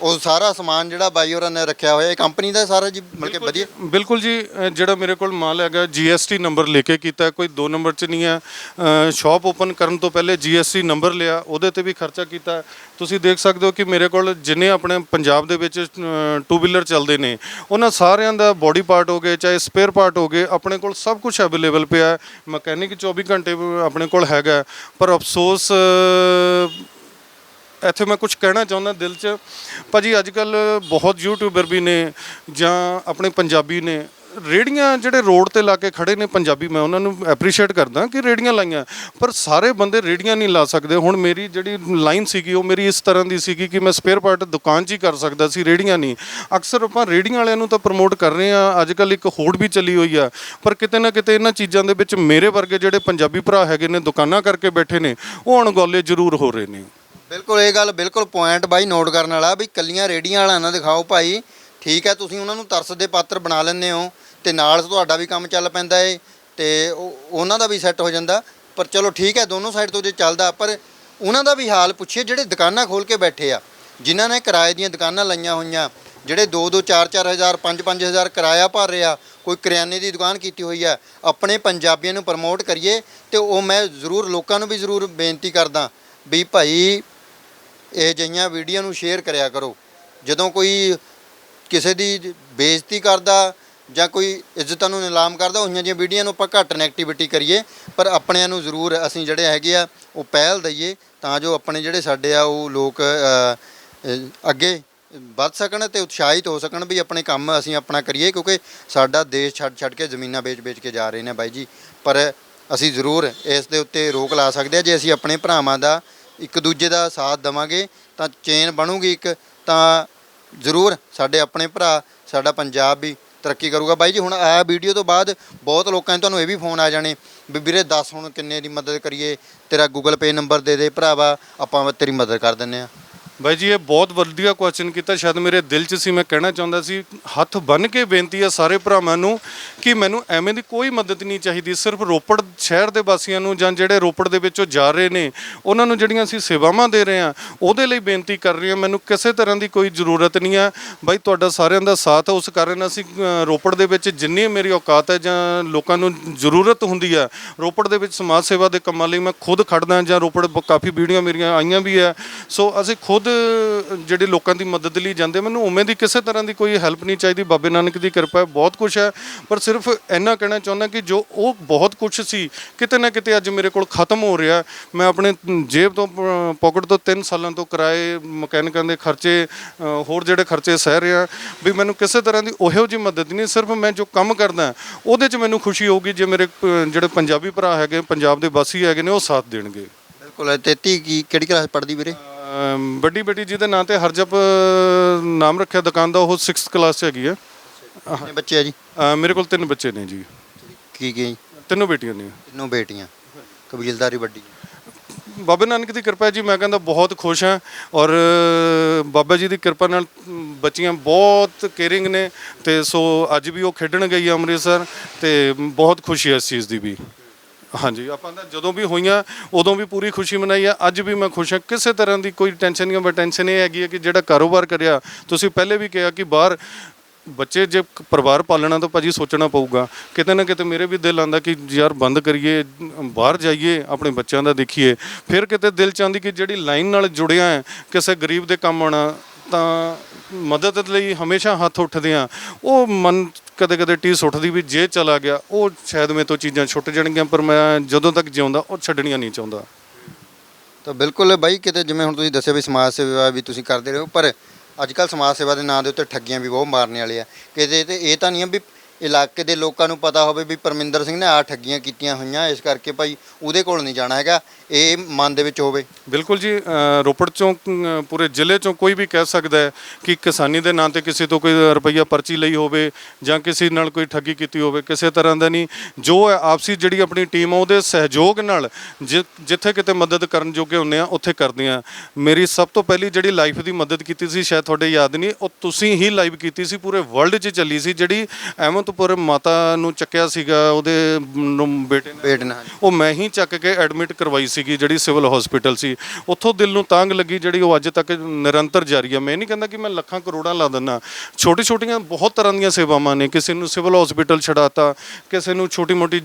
ਉਹ ਸਾਰਾ ਸਮਾਨ ਜਿਹੜਾ ਬਾਈ ਹੋਰਾਂ ਨੇ ਰੱਖਿਆ ਹੋਇਆ ਇਹ ਕੰਪਨੀ ਦਾ ਸਾਰਾ ਜੀ ਮਤਲਬ ਕਿ ਵਧੀਆ? ਬਿਲਕੁਲ ਜੀ ਅ, ਜਿਹੜਾ ਮੇਰੇ ਕੋਲ ਮਾਲ ਹੈਗਾ GST ਨੰਬਰ ਲੈ ਕੇ ਕੀਤਾ ਹੈ, ਕੋਈ ਦੋ ਨੰਬਰ ਚ ਨਹੀਂ ਹੈ। ਸ਼ਾਪ ਓਪਨ ਕਰਨ ਤੋਂ ਪਹਿਲੇ GST ਨੰਬਰ ਲਿਆ ਉਹਦੇ ਤੇ ਵੀ ਖਰਚਾ ਕੀਤਾ ਹੈ। ਤੁਸੀਂ ਦੇਖ ਸਕਦੇ ਹੋ ਕਿ ਮੇਰੇ ਕੋਲ ਜਿੰਨੇ ਆਪਣੇ ਪੰਜਾਬ ਦੇ ਵਿੱਚ ਟੂ ਵੀਲਰ ਚੱਲਦੇ ਨੇ ਉਹਨਾਂ ਸਾਰਿਆਂ ਦਾ ਬੋਡੀ ਪਾਰਟ ਹੋ ਗਏ ਚਾਹੇ ਸਪੇਅਰ ਪਾਰਟ ਹੋ ਗਏ ਆਪਣੇ ਕੋਲ ਸਭ ਕੁਝ ਅਵੇਲੇਬਲ ਪਿਆ ਹੈ। ਮਕੈਨਿਕ 24 ਘੰਟੇ ਆਪਣੇ ਕੋਲ ਹੈਗਾ ਪਰ ਅਫਸੋਸ ਅ, ਇੱਥੇ ਮੈਂ ਕੁਝ ਕਹਿਣਾ ਚਾਹੁੰਦਾ ਦਿਲ 'ਚ। ਭਾਜੀ ਅੱਜ ਕੱਲ ਬਹੁਤ ਯੂਟਿਊਬਰ ਵੀ ਨੇ ਜਾਂ ਆਪਣੇ ਪੰਜਾਬੀ ਨੇ। ਰੇੜੀਆਂ ਜਿਹੜੇ ਰੋਡ ਤੇ ਲਾ ਕੇ ਖੜੇ ਨੇ ਪੰਜਾਬੀ, ਮੈਂ ਉਹਨਾਂ ਨੂੰ ਐਪਰੀਸ਼ੀਏਟ ਕਰਦਾ ਕਿ ਰੇੜੀਆਂ ਲਾਈਆਂ। ਪਰ ਸਾਰੇ ਬੰਦੇ ਰੇੜੀਆਂ ਨਹੀਂ ਲਾ ਸਕਦੇ। ਹੁਣ ਮੇਰੀ ਜਿਹੜੀ ਲਾਈਨ ਸੀਗੀ, ਉਹ ਮੇਰੀ ਇਸ ਤਰ੍ਹਾਂ ਦੀ ਸੀਗੀ ਕਿ ਮੈਂ ਸਪੇਅਰ ਪਾਰਟ ਦੁਕਾਨ 'ਚ ਹੀ ਕਰ ਸਕਦਾ ਸੀ ਰੇੜੀਆਂ ਨਹੀਂ। ਅਕਸਰ ਆਪਾਂ ਰੇੜੀਆਂ ਵਾਲਿਆਂ ਨੂੰ ਤਾਂ ਪ੍ਰਮੋਟ ਕਰ ਰਹੇ ਆ ਅੱਜ ਕੱਲ ਇੱਕ ਹੋੜ ਵੀ ਚੱਲੀ ਹੋਈ ਆ। ਪਰ ਕਿਤੇ ਨਾ ਕਿਤੇ ਇਹਨਾਂ ਚੀਜ਼ਾਂ ਦੇ ਵਿੱਚ ਮੇਰੇ ਵਰਗੇ ਜਿਹੜੇ ਪੰਜਾਬੀ ਭਰਾ ਹੈਗੇ ਨੇ, ਦੁਕਾਨਾਂ ਕਰਕੇ ਬੈਠੇ ਨੇ, ਉਹ ਅਣਗੌਲੇ ਜ਼ਰੂਰ ਹੋ ਰਹੇ ਨੇ। ਬਿਲਕੁਲ, ਇਹ ਗੱਲ ਬਿਲਕੁਲ ਪੁਆਇੰਟ ਬਾਈ ਨੋਟ ਕਰਨ ਵਾਲਾ ਵੀ ਕੱਲੀਆਂ ਰੇੜੀਆਂ ਵਾਲਾ ਨਾ ਦਿਖਾਓ ਭਾਈ। ਠੀਕ ਹੈ, ਤੁਸੀਂ ਉਹਨਾਂ ਨੂੰ ਤਰਸ ਦੇ ਪਾਤਰ ਬਣਾ ਲੈਂਦੇ ਹੋ ਤੇ ਨਾਲ ਤੁਹਾਡਾ ਵੀ ਕੰਮ ਚੱਲ ਪੈਂਦਾ ਏ ਤੇ ਉਹਨਾਂ ਦਾ ਵੀ ਸੈੱਟ ਹੋ ਜਾਂਦਾ। ਪਰ ਚਲੋ ਠੀਕ ਹੈ, ਦੋਨੋਂ ਸਾਈਡ ਤੋਂ ਜੇ ਚੱਲਦਾ, ਪਰ ਉਹਨਾਂ ਦਾ ਵੀ ਹਾਲ ਪੁੱਛੀਏ, ਜਿਹੜੇ ਦੁਕਾਨਾਂ ਖੋਲ ਕੇ ਬੈਠੇ ਆ, ਜਿਨ੍ਹਾਂ ਨੇ ਕਿਰਾਏ ਦੀਆਂ ਦੁਕਾਨਾਂ ਲਈਆਂ ਹੋਈਆਂ, ਜਿਹੜੇ 2 2 4 4 ਹਜ਼ਾਰ 5 5 ਹਜ਼ਾਰ ਕਿਰਾਇਆ ਭਰ ਰਿਹਾ, ਕੋਈ ਕਰਿਆਨੇ ਦੀ ਦੁਕਾਨ ਕੀਤੀ ਹੋਈ ਆ, ਆਪਣੇ ਪੰਜਾਬੀਆਂ ਨੂੰ ਪ੍ਰਮੋਟ ਕਰੀਏ ਤੇ ਉਹ ਮੈਂ ਜ਼ਰੂਰ, ਲੋਕਾਂ ਨੂੰ ਵੀ ਜ਼ਰੂਰ ਬੇਨਤੀ ਕਰਦਾ ਵੀ ਭਾਈ ਇਹ ਜਿਹੀਆਂ ਵੀਡੀਓ ਨੂੰ ਸ਼ੇਅਰ ਕਰਿਆ ਕਰੋ। ਜਦੋਂ ਕੋਈ ਕਿਸੇ ਦੀ ਬੇਇੱਜ਼ਤੀ ਕਰਦਾ ਜਾਂ ਕੋਈ ਇੱਜ਼ਤਾਂ ਨੂੰ ਨਿਲਾਮ ਕਰਦਾ ਉਹੀਆਂ ਜਿਹੀਆਂ ਵੀਡੀਓ ਨੂੰ ਆਪਾਂ ਘੱਟ ਨੈਗੇਟਿਵਿਟੀ ਕਰੀਏ, ਪਰ ਆਪਣਿਆਂ ਨੂੰ ਜ਼ਰੂਰ ਅਸੀਂ ਜਿਹੜੇ ਹੈਗੇ ਆ, ਉਹ ਪਹਿਲ ਦਈਏ ਤਾਂ ਜੋ ਆਪਣੇ ਜਿਹੜੇ ਸਾਡੇ ਆ, ਉਹ ਲੋਕ ਅੱਗੇ ਵੱਧ ਸਕਣ ਤੇ ਉਤਸ਼ਾਹਿਤ ਹੋ ਸਕਣ ਵੀ ਆਪਣੇ ਕੰਮ ਅਸੀਂ ਆਪਣਾ ਕਰੀਏ, ਕਿਉਂਕਿ ਸਾਡਾ ਦੇਸ਼ ਛੱਡ ਛੱਡ ਕੇ ਜ਼ਮੀਨਾਂ ਵੇਚ-ਵੇਚ ਕੇ ਜਾ ਰਹੇ ਨੇ ਬਾਈ ਜੀ। ਪਰ ਅਸੀਂ ਜ਼ਰੂਰ ਇਸ ਦੇ ਉੱਤੇ ਰੋਕ ਲਾ ਸਕਦੇ ਹਾਂ ਜੇ ਅਸੀਂ ਆਪਣੇ ਭਰਾਵਾਂ ਦਾ ਇੱਕ ਦੂਜੇ ਦਾ ਸਾਥ ਦੇਵਾਂਗੇ, ਤਾਂ ਚੇਨ ਬਣੂਗੀ ਇੱਕ, ਤਾਂ ਜ਼ਰੂਰ ਸਾਡੇ ਆਪਣੇ ਭਰਾ, ਸਾਡਾ ਪੰਜਾਬ ਵੀ ਤਰੱਕੀ ਕਰੂਗਾ। ਬਾਈ ਜੀ, ਹੁਣ ਆ ਵੀਡੀਓ ਤੋਂ ਬਾਅਦ ਬਹੁਤ ਲੋਕਾਂ ਨੇ ਤੁਹਾਨੂੰ ਇਹ ਵੀ ਫੋਨ ਆ ਜਾਣੇ, ਵੀ ਵੀਰੇ ਦੱਸ ਹੁਣ ਕਿੰਨੇ ਦੀ ਮਦਦ ਕਰੀਏ, ਤੇਰਾ ਗੂਗਲ ਪੇ ਨੰਬਰ ਦੇ ਦੇ, ਭਰਾਵਾ, ਆਪਾਂ ਤੇਰੀ ਮਦਦ ਕਰ ਦਿੰਨੇ ਆ ਬਾਈ ਜੀ, ਇਹ ਬਹੁਤ ਵਧੀਆ ਕੁਐਸਚਨ ਕੀਤਾ। ਸ਼ਾਇਦ ਮੇਰੇ ਦਿਲ 'ਚ ਸੀ, ਮੈਂ ਕਹਿਣਾ ਚਾਹੁੰਦਾ ਸੀ, ਹੱਥ ਬੰਨ ਕੇ ਬੇਨਤੀ ਆ ਸਾਰੇ ਭਰਾਵਾਂ ਨੂੰ ਕਿ ਮੈਨੂੰ ਐਵੇਂ ਦੀ ਕੋਈ ਮਦਦ ਨਹੀਂ ਚਾਹੀਦੀ, ਸਿਰਫ ਰੋਪੜ ਸ਼ਹਿਰ ਦੇ ਵਾਸੀਆਂ ਨੂੰ ਜਾਂ ਜਿਹੜੇ ਰੋਪੜ ਦੇ ਵਿੱਚੋਂ ਜਾ ਰਹੇ ਨੇ, ਉਹਨਾਂ ਨੂੰ ਜਿਹੜੀਆਂ ਅਸੀਂ ਸੇਵਾਵਾਂ ਦੇ ਰਹੇ ਹਾਂ, ਉਹਦੇ ਲਈ ਬੇਨਤੀ ਕਰ ਰਹੀ ਹਾਂ। ਮੈਨੂੰ ਕਿਸੇ ਤਰ੍ਹਾਂ ਦੀ ਕੋਈ ਜ਼ਰੂਰਤ ਨਹੀਂ ਹੈ। ਬਾਈ, ਤੁਹਾਡਾ ਸਾਰਿਆਂ ਦਾ ਸਾਥ ਉਸ ਕਾਰਨ ਅਸੀਂ ਰੋਪੜ ਦੇ ਵਿੱਚ ਜਿੰਨੀ ਮੇਰੀ ਔਕਾਤ ਹੈ ਜਾਂ ਲੋਕਾਂ ਨੂੰ ਜ਼ਰੂਰਤ ਹੁੰਦੀ ਹੈ, ਰੋਪੜ ਦੇ ਵਿੱਚ ਸਮਾਜ ਸੇਵਾ ਦੇ ਕੰਮਾਂ ਲਈ ਮੈਂ ਖੁਦ ਖੜਦਾ ਜਾਂ ਰੋਪੜ ਬ- ਕਾਫੀ ਵੀਡੀਓ ਮੇਰੀਆਂ ਆਈਆਂ ਵੀ ਹੈ। ਸੋ ਅਸੀਂ ਖੁਦ ਜਿਹੜੇ ਲੋਕਾਂ ਦੀ ਮਦਦ ਲਈ ਜਾਂਦੇ ਮੈਨੂੰ ਉਵੇਂ ਦੀ ਕਿਸੇ ਤਰ੍ਹਾਂ ਦੀ ਕੋਈ ਹੈਲਪ ਨਹੀਂ ਚਾਹੀਦੀ। ਬਾਬੇ ਨਾਨਕ ਦੀ ਕਿਰਪਾ ਹੈ, ਬਹੁਤ ਕੁਝ ਹੈ। ਪਰ ਸਿਰਫ ਇੰਨਾ ਕਹਿਣਾ ਚਾਹੁੰਦਾ ਕਿ ਜੋ ਉਹ ਬਹੁਤ ਕੁਝ ਸੀ, ਕਿਤੇ ਨਾ ਕਿਤੇ ਅੱਜ ਮੇਰੇ ਕੋਲ ਖਤਮ ਹੋ ਰਿਹਾ। ਮੈਂ ਆਪਣੇ ਜੇਬ ਤੋਂ ਪਾਕਟ ਤੋਂ 3 ਸਾਲਾਂ ਤੋਂ ਕਿਰਾਏ, ਮਕੈਨਿਕਾਂ ਦੇ ਖਰਚੇ ਹੋਰ ਜਿਹੜੇ ਖਰਚੇ ਸਹਿ ਰਿਹਾ। ਵੀ ਮੈਨੂੰ ਕਿਸੇ ਤਰ੍ਹਾਂ ਦੀ ਉਹੋ ਜਿਹੀ ਮਦਦ ਨਹੀਂ, ਸਿਰਫ ਮੈਂ ਜੋ ਕੰਮ ਕਰਦਾ, ਉਹਦੇ 'ਚ ਮੈਨੂੰ ਖੁਸ਼ੀ ਹੋਊਗੀ ਜੇ ਮੇਰੇ ਜਿਹੜੇ ਪੰਜਾਬੀ ਭਰਾ ਹੈਗੇ, ਪੰਜਾਬ ਦੇ ਵਾਸੀ ਹੈਗੇ ਨੇ, ਉਹ ਸਾਥ ਦੇਣਗੇ। ਬਿਲਕੁਲ, ਤੇ ਧੀ ਕੀ, ਕਿਹੜੀ ਕਲਾਸ ਪੜ੍ਹਦੀ ਵੀਰੇ? ਵੱਡੀ ਬੇਟੀ ਜਿਹਦੇ ਨਾਂ ਤੇ ਹਰਜਪ ਨਾਮ ਰੱਖਿਆ ਦੁਕਾਨ ਦਾ ਉਹ 6th ਕਲਾਸ 'ਚ ਹੈਗੀ ਹੈ ਕਿੰਨੇ ਬੱਚੇ ਆ ਜੀ? ਮੇਰੇ ਕੋਲ ਤਿੰਨ ਬੱਚੇ ਨੇ ਜੀ। ਕੀ ਕੀ ਤਿੰਨੋਂ ਬੇਟੀਆਂ ਨੇ। ਤਿੰਨੋਂ ਬੇਟੀਆਂ। ਕਬੀਲਦਾਰੀ ਵੱਡੀ। ਬਾਬਾ ਨਾਨਕ ਦੀ ਕਿਰਪਾ ਹੈ ਜੀ ਮੈਂ ਕਹਿੰਦਾ ਬਹੁਤ ਖੁਸ਼ ਹਾਂ ਔਰ ਬਾਬਾ ਜੀ ਦੀ ਕਿਰਪਾ ਨਾਲ ਬੱਚੀਆਂ ਬਹੁਤ ਕੇਅਰਿੰਗ ਨੇ ਤੇ ਸੋ ਅੱਜ ਵੀ ਉਹ ਖੇਡਣ ਗਈ ਆ ਅੰਮ੍ਰਿਤਸਰ ਤੇ ਬਹੁਤ ਖੁਸ਼ੀ ਹੈ ਇਸ ਚੀਜ਼ ਦੀ ਵੀ। ਹਾਂਜੀ, ਆਪਾਂ ਤਾਂ ਜਦੋਂ ਵੀ ਹੋਈਆਂ, ਉਦੋਂ ਵੀ ਪੂਰੀ ਖੁਸ਼ੀ ਮਨਾਈ ਆ। ਅੱਜ ਵੀ ਮੈਂ ਖੁਸ਼ ਹਾਂ। ਕਿਸੇ ਤਰ੍ਹਾਂ ਦੀ ਕੋਈ ਟੈਨਸ਼ਨ ਨਹੀਂ ਹੈ ਟੈਨਸ਼ਨ ਇਹ ਹੈਗੀ ਹੈ ਕਿ ਜਿਹੜਾ ਕਾਰੋਬਾਰ ਕਰਿਆ, ਤੁਸੀਂ ਪਹਿਲੇ ਵੀ ਕਿਹਾ ਕਿ ਬਾਹਰ ਬੱਚੇ ਜੇ ਪਰਿਵਾਰ ਪਾਲਣਾ, ਤਾਂ ਭਾਜੀ ਸੋਚਣਾ ਪਊਗਾ। ਕਿਤੇ ਨਾ ਕਿਤੇ ਮੇਰੇ ਵੀ ਦਿਲ ਆਂਦਾ ਕਿ ਯਾਰ ਬੰਦ ਕਰੀਏ, ਬਾਹਰ ਜਾਈਏ, ਆਪਣੇ ਬੱਚਿਆਂ ਦਾ ਦੇਖੀਏ। ਫਿਰ ਕਿਤੇ ਦਿਲ ਚ ਆਉਂਦੀ ਕਿ ਜਿਹੜੀ ਲਾਈਨ ਨਾਲ ਜੁੜਿਆ ਹੈ, ਕਿਸੇ ਗਰੀਬ ਦੇ ਕੰਮ ਆਉਣਾ, ਤਾਂ ਮਦਦ ਲਈ ਹਮੇਸ਼ਾ ਹੱਥ ਉੱਠਦੇ ਆ ਉਹ ਮਨ ਕਦੇ ਕਦੇ ਟੀ ਸੁੱਟਦੀ ਵੀ ਜੇ ਚਲਾ ਗਿਆ, ਉਹ ਸ਼ਾਇਦ ਮੇਰੇ ਤੋਂ ਚੀਜ਼ਾਂ ਛੁੱਟ ਜਾਣਗੀਆਂ, ਪਰ ਮੈਂ ਜਦੋਂ ਤੱਕ ਜਿਉਂਦਾ, ਉਹ ਛੱਡਣੀਆਂ ਨਹੀਂ ਚਾਹੁੰਦਾ। ਤਾਂ ਬਿਲਕੁਲ ਬਾਈ, ਕਿਤੇ ਜਿਵੇਂ ਹੁਣ ਤੁਸੀਂ ਦੱਸਿਆ ਵੀ ਸਮਾਜ ਸੇਵਾ ਵੀ ਤੁਸੀਂ ਕਰਦੇ ਰਹੇ ਹੋ, ਪਰ ਅੱਜ ਕੱਲ ਸਮਾਜ ਸੇਵਾ ਦੇ ਨਾਂ ਦੇ ਉੱਤੇ ਠੱਗੀਆਂ ਵੀ ਬਹੁਤ ਮਾਰਨੇ ਵਾਲੇ ਆ। ਕਿਤੇ ਤੇ ਇਹ ਤਾਂ ਨਹੀਂ ਆ ਵੀ ਇਲਾਕੇ ਦੇ ਲੋਕਾਂ ਨੂੰ ਪਤਾ ਹੋਵੇ ਵੀ ਪਰਮਿੰਦਰ ਸਿੰਘ ਨੇ ਆ ਠੱਗੀਆਂ ਕੀਤੀਆਂ ਹੋਈਆਂ ਇਸ ਕਰਕੇ ਭਾਈ ਉਹਦੇ ਕੋਲ ਨਹੀਂ ਜਾਣਾ ਹੈਗਾ ਇਹ ਮਨ ਦੇ ਵਿੱਚ ਹੋਵੇ। ਬਿਲਕੁਲ ਜੀ ਅ, ਰੋਪੜ ਚੋਂ ਅ, ਪੂਰੇ ਜ਼ਿਲ੍ਹੇ ਚੋਂ ਕੋਈ ਵੀ ਕਹਿ ਸਕਦਾ ਹੈ ਕਿ ਕਿਸਾਨੀ ਦੇ ਨਾਂ ਤੇ ਕਿਸੇ ਤੋਂ ਕੋਈ ਰੁਪਈਆ ਪਰਚੀ ਲਈ ਹੋਵੇ ਜਾਂ ਕਿਸੇ ਨਾਲ ਕੋਈ ਠੱਗੀ ਕੀਤੀ ਹੋਵੇ ਕਿਸੇ ਤਰ੍ਹਾਂ ਦਾ ਨਹੀਂ। ਜੋ ਹੈ ਆਪਸੀ ਜਿਹੜੀ ਆਪਣੀ ਟੀਮ ਆ ਉਹਦੇ ਸਹਿਯੋਗ ਨਾਲ ਜਿ- ਜਿੱਥੇ ਕਿਤੇ ਮਦਦ ਕਰਨ ਜੋਗੇ ਹੁੰਦੇ ਆ ਉੱਥੇ ਕਰਦੇ ਆ ਮੇਰੀ ਸਭ ਤੋਂ ਪਹਿਲੀ ਜਿਹੜੀ ਲਾਈਫ ਦੀ ਮਦਦ ਕੀਤੀ ਸੀ ਸ਼ਾਇਦ ਤੁਹਾਡੇ ਯਾਦ ਨਹੀਂ ਉਹ ਤੁਸੀਂ ਹੀ ਲਾਈਵ ਕੀਤੀ ਸੀ ਪੂਰੇ ਵਰਲਡ 'ਚ ਚੱਲੀ ਸੀ ਜਿਹੜੀ ਅਹਿਮਦਪੁਰ ਮਾਤਾ ਨੂੰ ਚੱਕਿਆ ਸੀਗਾ ਉਹਦੇ ਨੂੰ ਬੇਟੇ ਨੇ? ਪੇਟ ਨਾਲ। ਉਹ ਮੈਂ ਹੀ ਚੱਕ ਕੇ ਐਡਮਿਟ ਕਰਵਾਈ ਸੀਗੀ ਜਿਹੜੀ ਸਿਵਲ ਹਸਪੀਟਲ ਸੀ। ਉੱਥੋਂ ਦਿਲ ਨੂੰ ਤਾਂਗ ਲੱਗੀ ਜਿਹੜੀ ਉਹ ਅੱਜ ਤੱਕ ਨਿਰੰਤਰ ਜਾਰੀ ਆ। ਮੈਂ ਨਹੀਂ ਕਹਿੰਦਾ ਕਿ ਮੈਂ ਲੱਖਾਂ ਕਰੋੜਾਂ ਲਾ ਦਿੰਦਾ। ਛੋਟੀ ਛੋਟੀਆਂ ਬਹੁਤ ਤਰ੍ਹਾਂ ਦੀਆਂ ਸੇਵਾਵਾਂ ਨੇ। ਕਿਸੇ ਨੂੰ ਸਿਵਲ ਹਸਪੀਟਲ ਛਡਾਤਾ ਕਿਸੇ ਨੂੰ ਛੋਟੀ ਮੋਟੀ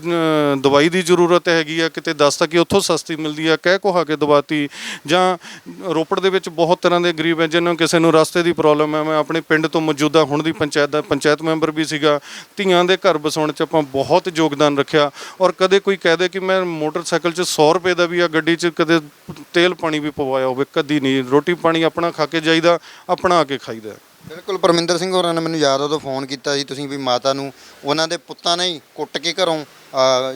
ਦਵਾਈ ਦੀ ਜ਼ਰੂਰਤ ਹੈਗੀ ਆ ਕਿਤੇ ਦੱਸਤਾ ਕਿ ਉੱਥੋਂ ਸਸਤੀ ਮਿਲਦੀ ਆ ਕਹਿ ਕੋਹਾ ਕੇ ਦਵਾਤੀ। ਜਾਂ ਰੋਪੜ ਦੇ ਵਿੱਚ ਬਹੁਤ ਤਰ੍ਹਾਂ ਦੇ ਗਰੀਬ ਹੈ ਜਿਹਨਾਂ ਨੂੰ ਕਿਸੇ ਨੂੰ ਰਸਤੇ ਦੀ ਪ੍ਰੋਬਲਮ ਹੈ। ਮੈਂ ਆਪਣੇ ਪਿੰਡ ਤੋਂ ਮੌਜੂਦਾ ਹੁਣ ਦੀ ਪੰਚਾਇਤ ਦਾ ਪੰਚਾਇਤ ਮੈਂਬਰ ਵੀ ਸੀਗਾ। ਧੀਆਂ ਦੇ ਘਰ ਵਸਾਉਣ 'ਚ ਆਪਾਂ ਬਹੁਤ ਯੋਗਦਾਨ ਰੱਖਿਆ ਔਰ ਕਦੇ ਕੋਈ ਕਹਿ ਦੇ ਕਿ ਮੈਂ ਮੋਟਰਸਾਈਕਲ 'ਚ 100 ਰੁਪਏ ਦਾ ਵੀ ਆ ਗੱਡੀ 'ਚ, ਕਦੇ ਤੇਲ ਪਾਣੀ ਵੀ ਪਵਾਇਆ ਹੋਵੇ, ਕਦੀ ਨਹੀਂ। ਰੋਟੀ ਪਾਣੀ ਆਪਣਾ ਖਾ ਕੇ ਜਾਈਦਾ, ਆਪਣਾ ਆ ਕੇ ਖਾਈਦਾ। ਬਿਲਕੁਲ, ਪਰਮਿੰਦਰ ਸਿੰਘ ਹੋਰਾਂ ਨੇ ਮੈਨੂੰ ਯਾਦ ਉਦੋਂ ਫੋਨ ਕੀਤਾ ਸੀ, ਤੁਸੀਂ ਵੀ ਮਾਤਾ ਨੂੰ, ਉਹਨਾਂ ਦੇ ਪੁੱਤਾਂ ਨੇ ਹੀ ਕੁੱਟ ਕੇ ਘਰੋਂ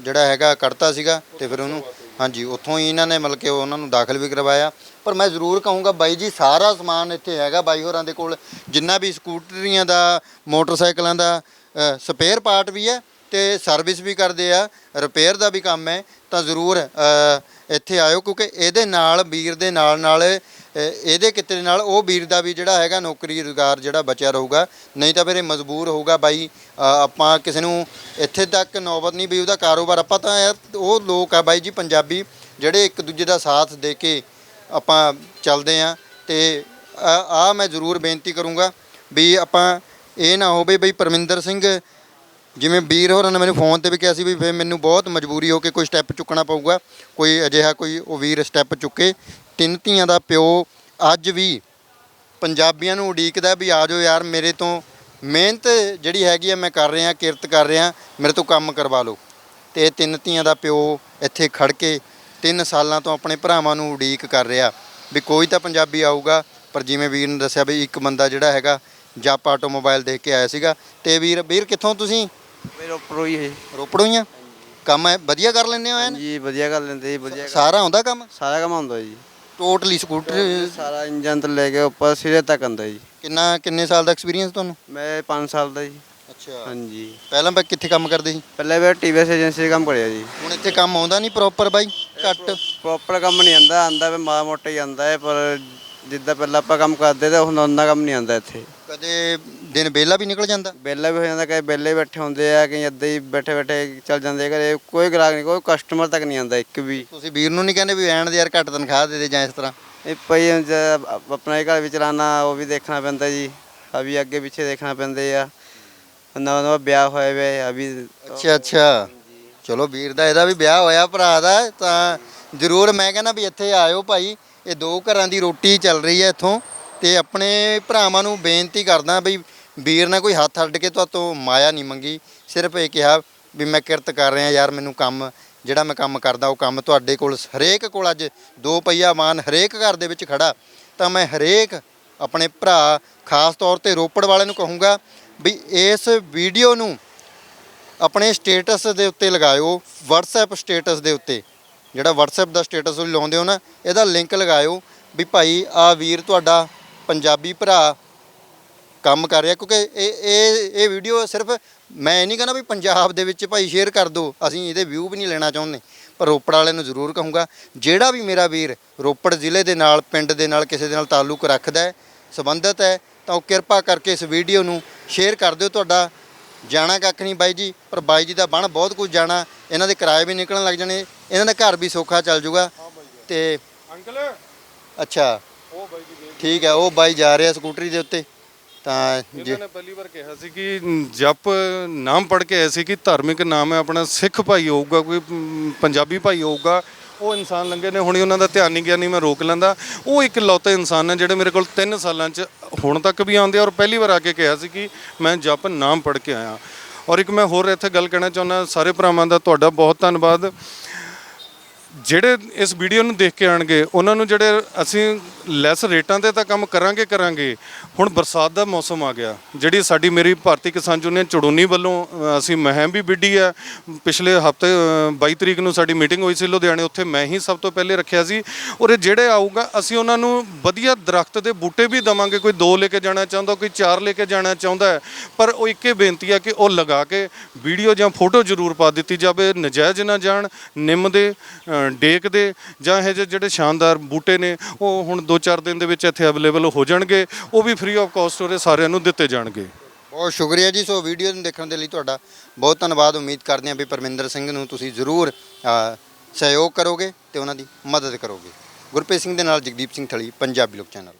ਜਿਹੜਾ ਹੈਗਾ ਕੱਢਤਾ ਸੀਗਾ ਤੇ ਫਿਰ ਉਹਨੂੰ, ਹਾਂਜੀ, ਉੱਥੋਂ ਹੀ ਇਹਨਾਂ ਨੇ ਮਤਲਬ ਕਿ ਉਹਨਾਂ ਨੂੰ ਦਾਖਲ ਵੀ ਕਰਵਾਇਆ। ਪਰ ਮੈਂ ਜ਼ਰੂਰ ਕਹੂੰਗਾ, ਬਾਈ ਜੀ, ਸਾਰਾ ਸਮਾਨ ਇੱਥੇ ਹੈਗਾ ਬਾਈ ਹੋਰਾਂ ਦੇ ਕੋਲ। ਜਿੰਨਾ ਵੀ ਸਕੂਟਰੀਆਂ ਦਾ, ਮੋਟਰਸਾਈਕਲਾਂ ਦਾ ਸਪੇਅਰ ਪਾਰਟ ਵੀ ਹੈ ਤੇ ਸਰਵਿਸ ਵੀ ਕਰਦੇ ਆ ਰਿਪੇਅਰ ਦਾ ਵੀ ਕੰਮ ਹੈ, ਤਾਂ ਜ਼ਰੂਰ ਇੱਥੇ ਆਇਓ ਕਿਉਂਕਿ ਇਹਦੇ ਨਾਲ, ਵੀਰ ਦੇ ਨਾਲ ਨਾਲ ਇਹਦੇ ਕਿਤੇ ਦੇ ਨਾਲ ਉਹ ਵੀਰ ਦਾ ਵੀ ਜਿਹੜਾ ਹੈਗਾ ਨੌਕਰੀ ਰੁਜ਼ਗਾਰ ਜਿਹੜਾ ਬਚਿਆ ਰਹੂਗਾ, ਨਹੀਂ ਤਾਂ ਫਿਰ ਇਹ ਮਜਬੂਰ ਹੋਊਗਾ ਬਾਈ ਆਪਾਂ ਕਿਸੇ ਨੂੰ ਇੱਥੇ ਤੱਕ ਨੌਬਤ ਨਹੀਂ ਵੀ ਉਹਦਾ ਕਾਰੋਬਾਰ, ਆਪਾਂ ਤਾਂ ਉਹ ਲੋਕ ਆ ਬਾਈ ਜੀ ਪੰਜਾਬੀ, ਜਿਹੜੇ ਇੱਕ ਦੂਜੇ ਦਾ ਸਾਥ ਦੇ ਕੇ ਆਪਾਂ ਚੱਲਦੇ ਆ ਤੇ ਆ ਆ ਮੈਂ ਜ਼ਰੂਰ ਬੇਨਤੀ ਕਰੂੰਗਾ ਵੀ ਆਪਾਂ ਇਹ ਨਾ ਹੋਵੇ ਬਈ ਪਰਮਿੰਦਰ ਸਿੰਘ, ਜਿਵੇਂ ਵੀਰ ਹੋਰਾਂ ਨੇ ਮੈਨੂੰ ਫੋਨ ਤੇ ਵੀ ਕਿਹਾ ਸੀ ਵੀ ਫਿਰ ਮੈਨੂੰ ਬਹੁਤ ਮਜਬੂਰੀ ਹੋ ਕੇ ਕੋਈ ਸਟੈਪ ਚੁੱਕਣਾ ਪਊਗਾ, ਕੋਈ ਅਜਿਹਾ ਕੋਈ ਉਹ ਵੀਰ ਸਟੈਪ ਚੁੱਕੇ। ਤਿੰਨ ਧੀਆਂ ਦਾ ਪਿਓ ਅੱਜ ਵੀ ਪੰਜਾਬੀਆਂ ਨੂੰ ਉਡੀਕਦਾ ਵੀ ਆ ਜਾਓ ਯਾਰ, ਮੇਰੇ ਤੋਂ ਮਿਹਨਤ ਜਿਹੜੀ ਹੈਗੀ ਆ, ਮੈਂ ਕਰ ਰਿਹਾ, ਕਿਰਤ ਕਰ ਰਿਹਾ, ਮੇਰੇ ਤੋਂ ਕੰਮ ਕਰਵਾ ਲਓ। ਤੇ ਤਿੰਨ ਧੀਆਂ ਦਾ ਪਿਓ ਇੱਥੇ ਖੜ ਕੇ ਤਿੰਨ ਸਾਲਾਂ ਤੋਂ ਆਪਣੇ ਭਰਾਵਾਂ ਨੂੰ ਉਡੀਕ ਕਰ ਰਿਹਾ। ਵੀ ਕੋਈ ਤਾਂ ਪੰਜਾਬੀ ਆਊਗਾ, ਪਰ ਜਿਵੇਂ ਵੀਰ ਨੇ ਦੱਸਿਆ ਵੀ ਇੱਕ ਬੰਦਾ ਜਿਹੜਾ ਹੈਗਾ ਜੱਪ ਆਟੋਮੋਬਾਈਲ ਦੇਖ ਕੇ ਆਇਆ ਸੀਗਾ। ਤੇ ਵੀਰ ਵੀਰ ਕਿੱਥੋਂ ਤੁਸੀਂ? ਮੇਰੇ ਉੱਪਰੋਂ ਹੀ ਹੈ ਰੋਪੜੋਂ ਹੀ ਆ? ਕੰਮ ਹੈ ਵਧੀਆ ਕਰ ਲੈਂਦੇ ਹੋ ਐਨ? ਜੀ ਵਧੀਆ ਕਰ ਲੈਂਦੇ ਜੀ ਵਧੀਆ ਕਰ- ਸਾਰਾ ਆਉਂਦਾ ਕੰਮ? ਸਾਰਾ ਕੰਮ ਆਉਂਦਾ ਜੀ। ਟੋਟਲੀ ਸਕੂਟਰ ਸਾਰਾ ਇੰਜਨ ਤੋਂ ਲੈ ਕੇ ਉੱਪਰ ਸਿਰੇ ਤੱਕ ਆਉਂਦਾ ਜੀ। ਕਿੰਨਾ ਕਿੰਨੇ ਸਾਲ ਦਾ ਐਕਸਪੀਰੀਅੰਸ ਤੁਹਾਨੂੰ? ਮੈਂ 5 ਸਾਲ ਦਾ ਜੀ। ਅੱਛਾ। ਹਾਂਜੀ। ਪਹਿਲਾਂ ਮੈਂ ਕਿੱਥੇ ਕੰਮ ਕਰਦੇ ਸੀ? ਪਹਿਲੇ ਮੈਂ ਟੀਵੀਐਸ ਏਜੰਸੀ 'ਚ ਕੰਮ ਕਰਿਆ ਜੀ। ਹੁਣ ਇੱਥੇ ਕੰਮ ਆਉਂਦਾ ਨਹੀਂ ਪ੍ਰੋਪਰ ਬਾਈ? ਘੱਟ? ਪ੍ਰੋਪਰ ਕੰਮ ਨਹੀਂ ਆਂਦਾ ਆਂਦਾ ਵੀ ਮਾੜਾ ਮੋਟਾ ਹੀ ਆਂਦਾ ਹੈ ਪਰ ਜਿੱਦਾਂ ਪਹਿਲਾਂ ਆਪਾਂ ਕੰਮ ਕਰਦੇ ਤਾਂ ਹੁਣ ਉਹਨਾਂ ਕੰਮ ਨਹੀਂ ਆਂਦਾ ਇੱਥੇ। ਕਦੇ ਦਿਨ ਵਿਹਲਾ ਵੀ ਨਿਕਲ ਜਾਂਦਾ? ਵਿਹਲਾ ਵੀ ਹੋ ਜਾਂਦਾ ਕਈ ਵਿਹਲੇ ਬੈਠੇ ਹੁੰਦੇ ਆ ਕਈ ਏਦਾਂ ਹੀ ਬੈਠੇ ਬੈਠੇ ਚੱਲ ਜਾਂਦੇ ਆ ਘਰੇ। ਕੋਈ ਗ੍ਰਾਹਕ ਨਹੀਂ ਕੋਈ ਕਸਟਮਰ ਤੱਕ ਨਹੀਂ ਆਂਦਾ ਇੱਕ ਵੀ। ਤੁਸੀਂ ਵੀਰ ਨੂੰ ਨਹੀਂ ਕਹਿੰਦੇ ਵੀ ਐਨ ਦੇ ਯਾਰ ਘੱਟ ਤਨਖਾਹ ਦੇ ਦੇ ਜਾਂ ਇਸ ਤਰ੍ਹਾਂ? ਇਹ ਪਈ ਹੁਣ ਜੇ ਆਪ- ਆਪਣਾ ਇਹ ਘਰ ਵੀ ਚਲਾਉਣਾ ਉਹ ਵੀ ਦੇਖਣਾ ਪੈਂਦਾ ਜੀ। ਅਭੀ ਅੱਗੇ ਪਿੱਛੇ ਦੇਖਣਾ ਪੈਂਦੇ ਆ। ਨਵਾਂ ਨਵਾਂ ਵਿਆਹ ਹੋਇਆ ਵੇ ਅਭੀ ਅੱਛਾ ਅੱਛਾ। ਚਲੋ ਵੀਰ ਦਾ ਇਹਦਾ ਵੀ ਵਿਆਹ ਹੋਇਆ ਭਰਾ ਦਾ ਤਾਂ ਜ਼ਰੂਰ ਮੈਂ ਕਹਿੰਦਾ ਵੀ ਇੱਥੇ ਆਇਓ ਭਾਈ। ਇਹ ਦੋ ਘਰਾਂ ਦੀ ਰੋਟੀ ਚੱਲ ਰਹੀ ਹੈ ਇੱਥੋਂ ਤੇ ਆਪਣੇ ਭਰਾਵਾਂ ਨੂੰ ਬੇਨਤੀ ਕਰਦਾ ਵੀ ਵੀਰ ਨੇ ਕੋਈ ਹੱਥ ਅੱਡ ਕੇ ਤੁਹਾਤੋਂ ਮਾਇਆ ਨਹੀਂ ਮੰਗੀ। ਸਿਰਫ ਇਹ ਕਿਹਾ ਵੀ ਮੈਂ ਕਿਰਤ ਕਰ ਰਿਹਾ ਯਾਰ, ਮੈਨੂੰ ਕੰਮ, ਜਿਹੜਾ ਮੈਂ ਕੰਮ ਕਰਦਾ ਉਹ ਕੰਮ ਤੁਹਾਡੇ ਕੋਲ ਹਰੇਕ ਕੋਲ ਅੱਜ ਦੋ ਪਈਆ ਵਾਹਨ ਹਰੇਕ ਘਰ ਦੇ ਵਿੱਚ ਖੜਾ। ਤਾਂ ਮੈਂ ਹਰੇਕ ਆਪਣੇ ਭਰਾ, ਖਾਸ ਤੌਰ ਤੇ ਰੋਪੜ ਵਾਲਿਆਂ ਨੂੰ ਕਹੂੰਗਾ ਵੀ ਇਸ ਵੀਡੀਓ ਨੂੰ ਆਪਣੇ ਸਟੇਟਸ ਦੇ ਉੱਤੇ ਲਗਾਇਓ, WhatsApp ਸਟੇਟਸ ਦੇ ਉੱਤੇ। ਜਿਹੜਾ WhatsApp ਦਾ ਸਟੇਟਸ ਤੁਸੀਂ ਲਾਉਂਦੇ ਹੋ ਨਾ, ਇਹਦਾ ਲਿੰਕ ਲਗਾਇਓ ਵੀ ਭਾਈ ਆ ਵੀਰ ਤੁਹਾਡਾ ਪੰਜਾਬੀ ਭਰਾ ਕੰਮ ਕਰ ਰਿਹਾ, ਕਿਉਂਕਿ ਇਹ ਇਹ ਇਹ ਵੀਡੀਓ ਸਿਰਫ ਮੈਂ ਇਹ ਨਹੀਂ ਕਹਿੰਦਾ ਵੀ ਪੰਜਾਬ ਦੇ ਵਿੱਚ ਭਾਈ ਸ਼ੇਅਰ ਕਰ ਦਿਓ, ਅਸੀਂ ਇਹਦੇ ਵਿਊ ਵੀ ਨਹੀਂ ਲੈਣਾ ਚਾਹੁੰਦੇ, ਪਰ ਰੋਪੜ ਵਾਲਿਆਂ ਨੂੰ ਜ਼ਰੂਰ ਕਹੂੰਗਾ, ਜਿਹੜਾ ਵੀ ਮੇਰਾ ਵੀਰ ਰੋਪੜ ਜ਼ਿਲ੍ਹੇ ਦੇ ਨਾਲ, ਪਿੰਡ ਦੇ ਨਾਲ, ਕਿਸੇ ਦੇ ਨਾਲ ਤਾਲੁਕ ਰੱਖਦਾ ਹੈ, ਸੰਬੰਧਿਤ ਹੈ, ਤਾਂ ਉਹ ਕਿਰਪਾ ਕਰਕੇ ਇਸ ਵੀਡੀਓ ਨੂੰ ਸ਼ੇਅਰ ਕਰ ਦਿਓ, ਤੁਹਾਡਾ ਜਾਣਾ ਕੱਖ ਨਹੀਂ ਬਾਈ ਜੀ ਪਰ ਬਾਈ ਜੀ ਦਾ ਬਣ ਬਹੁਤ ਕੁਝ ਜਾਣਾ ਇਹਨਾਂ ਦੇ ਕਿਰਾਏ ਵੀ ਨਿਕਲਣ ਲੱਗ ਜਾਣੇ ਇਹਨਾਂ ਦਾ ਘਰ ਵੀ ਸੌਖਾ ਚੱਲ ਜਾਊਗਾ ਤੇ ਅੰਕਲ? ਅੱਛਾ। ਉਹ ਬਾਈ ਜੀ ਠੀਕ ਹੈ ਉਹ ਬਾਈ ਜਾ ਰਿਹਾ ਸਕੂਟਰੀ ਦੇ ਉੱਤੇ ਤਾਂ ਇਹਨਾਂ ਨੇ ਪਹਿਲੀ ਵਾਰ ਕਿਹਾ ਸੀ ਕਿ ਜਪ ਨਾਮ ਪੜ ਕੇ ਆਏ ਸੀ ਕਿ ਧਾਰਮਿਕ ਨਾਮ ਹੈ ਆਪਣਾ ਸਿੱਖ ਭਾਈ ਹੋਊਗਾ ਕੋਈ ਪੰਜਾਬੀ ਭਾਈ ਹੋਊਗਾ ਉਹ ਇਨਸਾਨ ਲੰਗੇ ਨੇ, ਹੁਣੇ ਉਹਨਾਂ ਦਾ ਧਿਆਨ ਨਹੀਂ ਗਿਆ, ਨਹੀਂ ਮੈਂ ਰੋਕ ਲੈਂਦਾ। ਉਹ ਇੱਕ ਲੌਤੇ ਇਨਸਾਨ ਨੇ ਜਿਹੜੇ ਮੇਰੇ ਕੋਲ 3 ਸਾਲਾਂ 'ਚ ਹੁਣ ਤੱਕ ਵੀ ਆਉਂਦੇ ਆ ਔਰ ਪਹਿਲੀ ਵਾਰ ਆ ਕੇ ਕਿਹਾ ਸੀ ਕਿ ਮੈਂ ਜਪ ਨਾਮ ਪੜ੍ਹ ਕੇ ਆਇਆ। ਔਰ ਇੱਕ ਮੈਂ ਹੋਰ ਇੱਥੇ ਗੱਲ ਕਹਿਣਾ ਚਾਹੁੰਦਾ, ਸਾਰੇ ਭਰਾਵਾਂ ਦਾ ਤੁਹਾਡਾ ਬਹੁਤ ਧੰਨਵਾਦ। ਜਿਹੜੇ ਇਸ ਵੀਡੀਓ ਨੂੰ ਦੇਖ ਕੇ ਆਣਗੇ ਉਹਨਾਂ ਨੂੰ ਜਿਹੜੇ ਅਸੀਂ ਲੈਸ ਰੇਟਾਂ ਤੇ ਤਾਂ ਕੰਮ ਕਰਾਂਗੇ ਕਰਾਂਗੇ। ਹੁਣ ਬਰਸਾਤ ਦਾ ਮੌਸਮ ਆ ਗਿਆ। ਜਿਹੜੀ ਸਾਡੀ ਮੇਰੀ ਭਾਰਤੀ ਕਿਸਾਨ ਯੂਨੀਅਨ ਚੜੂਨੀ ਵੱਲੋਂ ਅ, ਅਸੀਂ ਮਹਿਮ ਵੀ ਵਿੱਢੀ ਹੈ। ਪਿਛਲੇ ਹਫ਼ਤੇ 22 ਤਰੀਕ ਨੂੰ ਸਾਡੀ ਮੀਟਿੰਗ ਹੋਈ ਸੀ ਲੁਧਿਆਣੇ ਉੱਥੇ ਮੈਂ ਹੀ ਸਭ ਤੋਂ ਪਹਿਲੇ ਰੱਖਿਆ ਸੀ। ਔਰ ਇਹ ਜਿਹੜੇ ਆਊਗਾ ਅਸੀਂ ਉਹਨਾਂ ਨੂੰ ਵਧੀਆ ਦਰਖਤ ਦੇ ਬੂਟੇ ਵੀ ਦਵਾਂਗੇ। ਕੋਈ ਦੋ ਲੈ ਕੇ ਜਾਣਾ ਚਾਹੁੰਦਾ ਕੋਈ ਚਾਰ ਲੈ ਕੇ ਜਾਣਾ ਚਾਹੁੰਦਾ ਹੈ। ਪਰ ਉਹ ਇੱਕੇ ਬੇਨਤੀ ਆ ਕਿ ਉਹ ਲਗਾ ਕੇ ਵੀਡੀਓ ਜਾਂ ਫੋਟੋ ਜ਼ਰੂਰ ਪਾ ਦਿੱਤੀ ਜਾਵੇ। ਨਜਾਇਜ਼ ਨਾ ਜਾਣ ਨਿੰਮ ਦੇ ਅ, ਡੇਕ ਦੇ ਜਾਂ ਇਹ ਜਿਹੇ ਜਿਹੜੇ ਸ਼ਾਨਦਾਰ ਬੂਟੇ ਨੇ, ਉਹ ਹੁਣ 2-4 ਦਿਨ ਦੇ ਵਿੱਚ ਇੱਥੇ ਅਵੇਲੇਬਲ ਹੋ ਜਾਣਗੇ, ਉਹ ਵੀ ਫ੍ਰੀ ਆਫ ਕਾਸਟ ਉਹਦੇ ਸਾਰਿਆਂ ਨੂੰ ਦਿੱਤੇ ਜਾਣਗੇ। ਬਹੁਤ ਸ਼ੁਕਰੀਆ ਜੀ, ਸੋ ਵੀਡੀਓ ਨੂੰ ਦੇਖਣ ਦੇ ਲਈ ਤੁਹਾਡਾ ਬਹੁਤ ਧੰਨਵਾਦ। ਉਮੀਦ ਕਰਦੇ ਹਾਂ ਵੀ ਪਰਮਿੰਦਰ ਸਿੰਘ ਨੂੰ ਤੁਸੀਂ ਜ਼ਰੂਰ ਸਹਿਯੋਗ ਕਰੋਗੇ ਤੇ ਉਹਨਾਂ ਦੀ ਮਦਦ ਕਰੋਗੇ। ਗੁਰਪ੍ਰੀਤ ਸਿੰਘ ਦੇ ਨਾਲ ਜਗਦੀਪ ਸਿੰਘ ਥਲੀ, ਪੰਜਾਬੀ ਲੋਕ ਚੈਨਲ।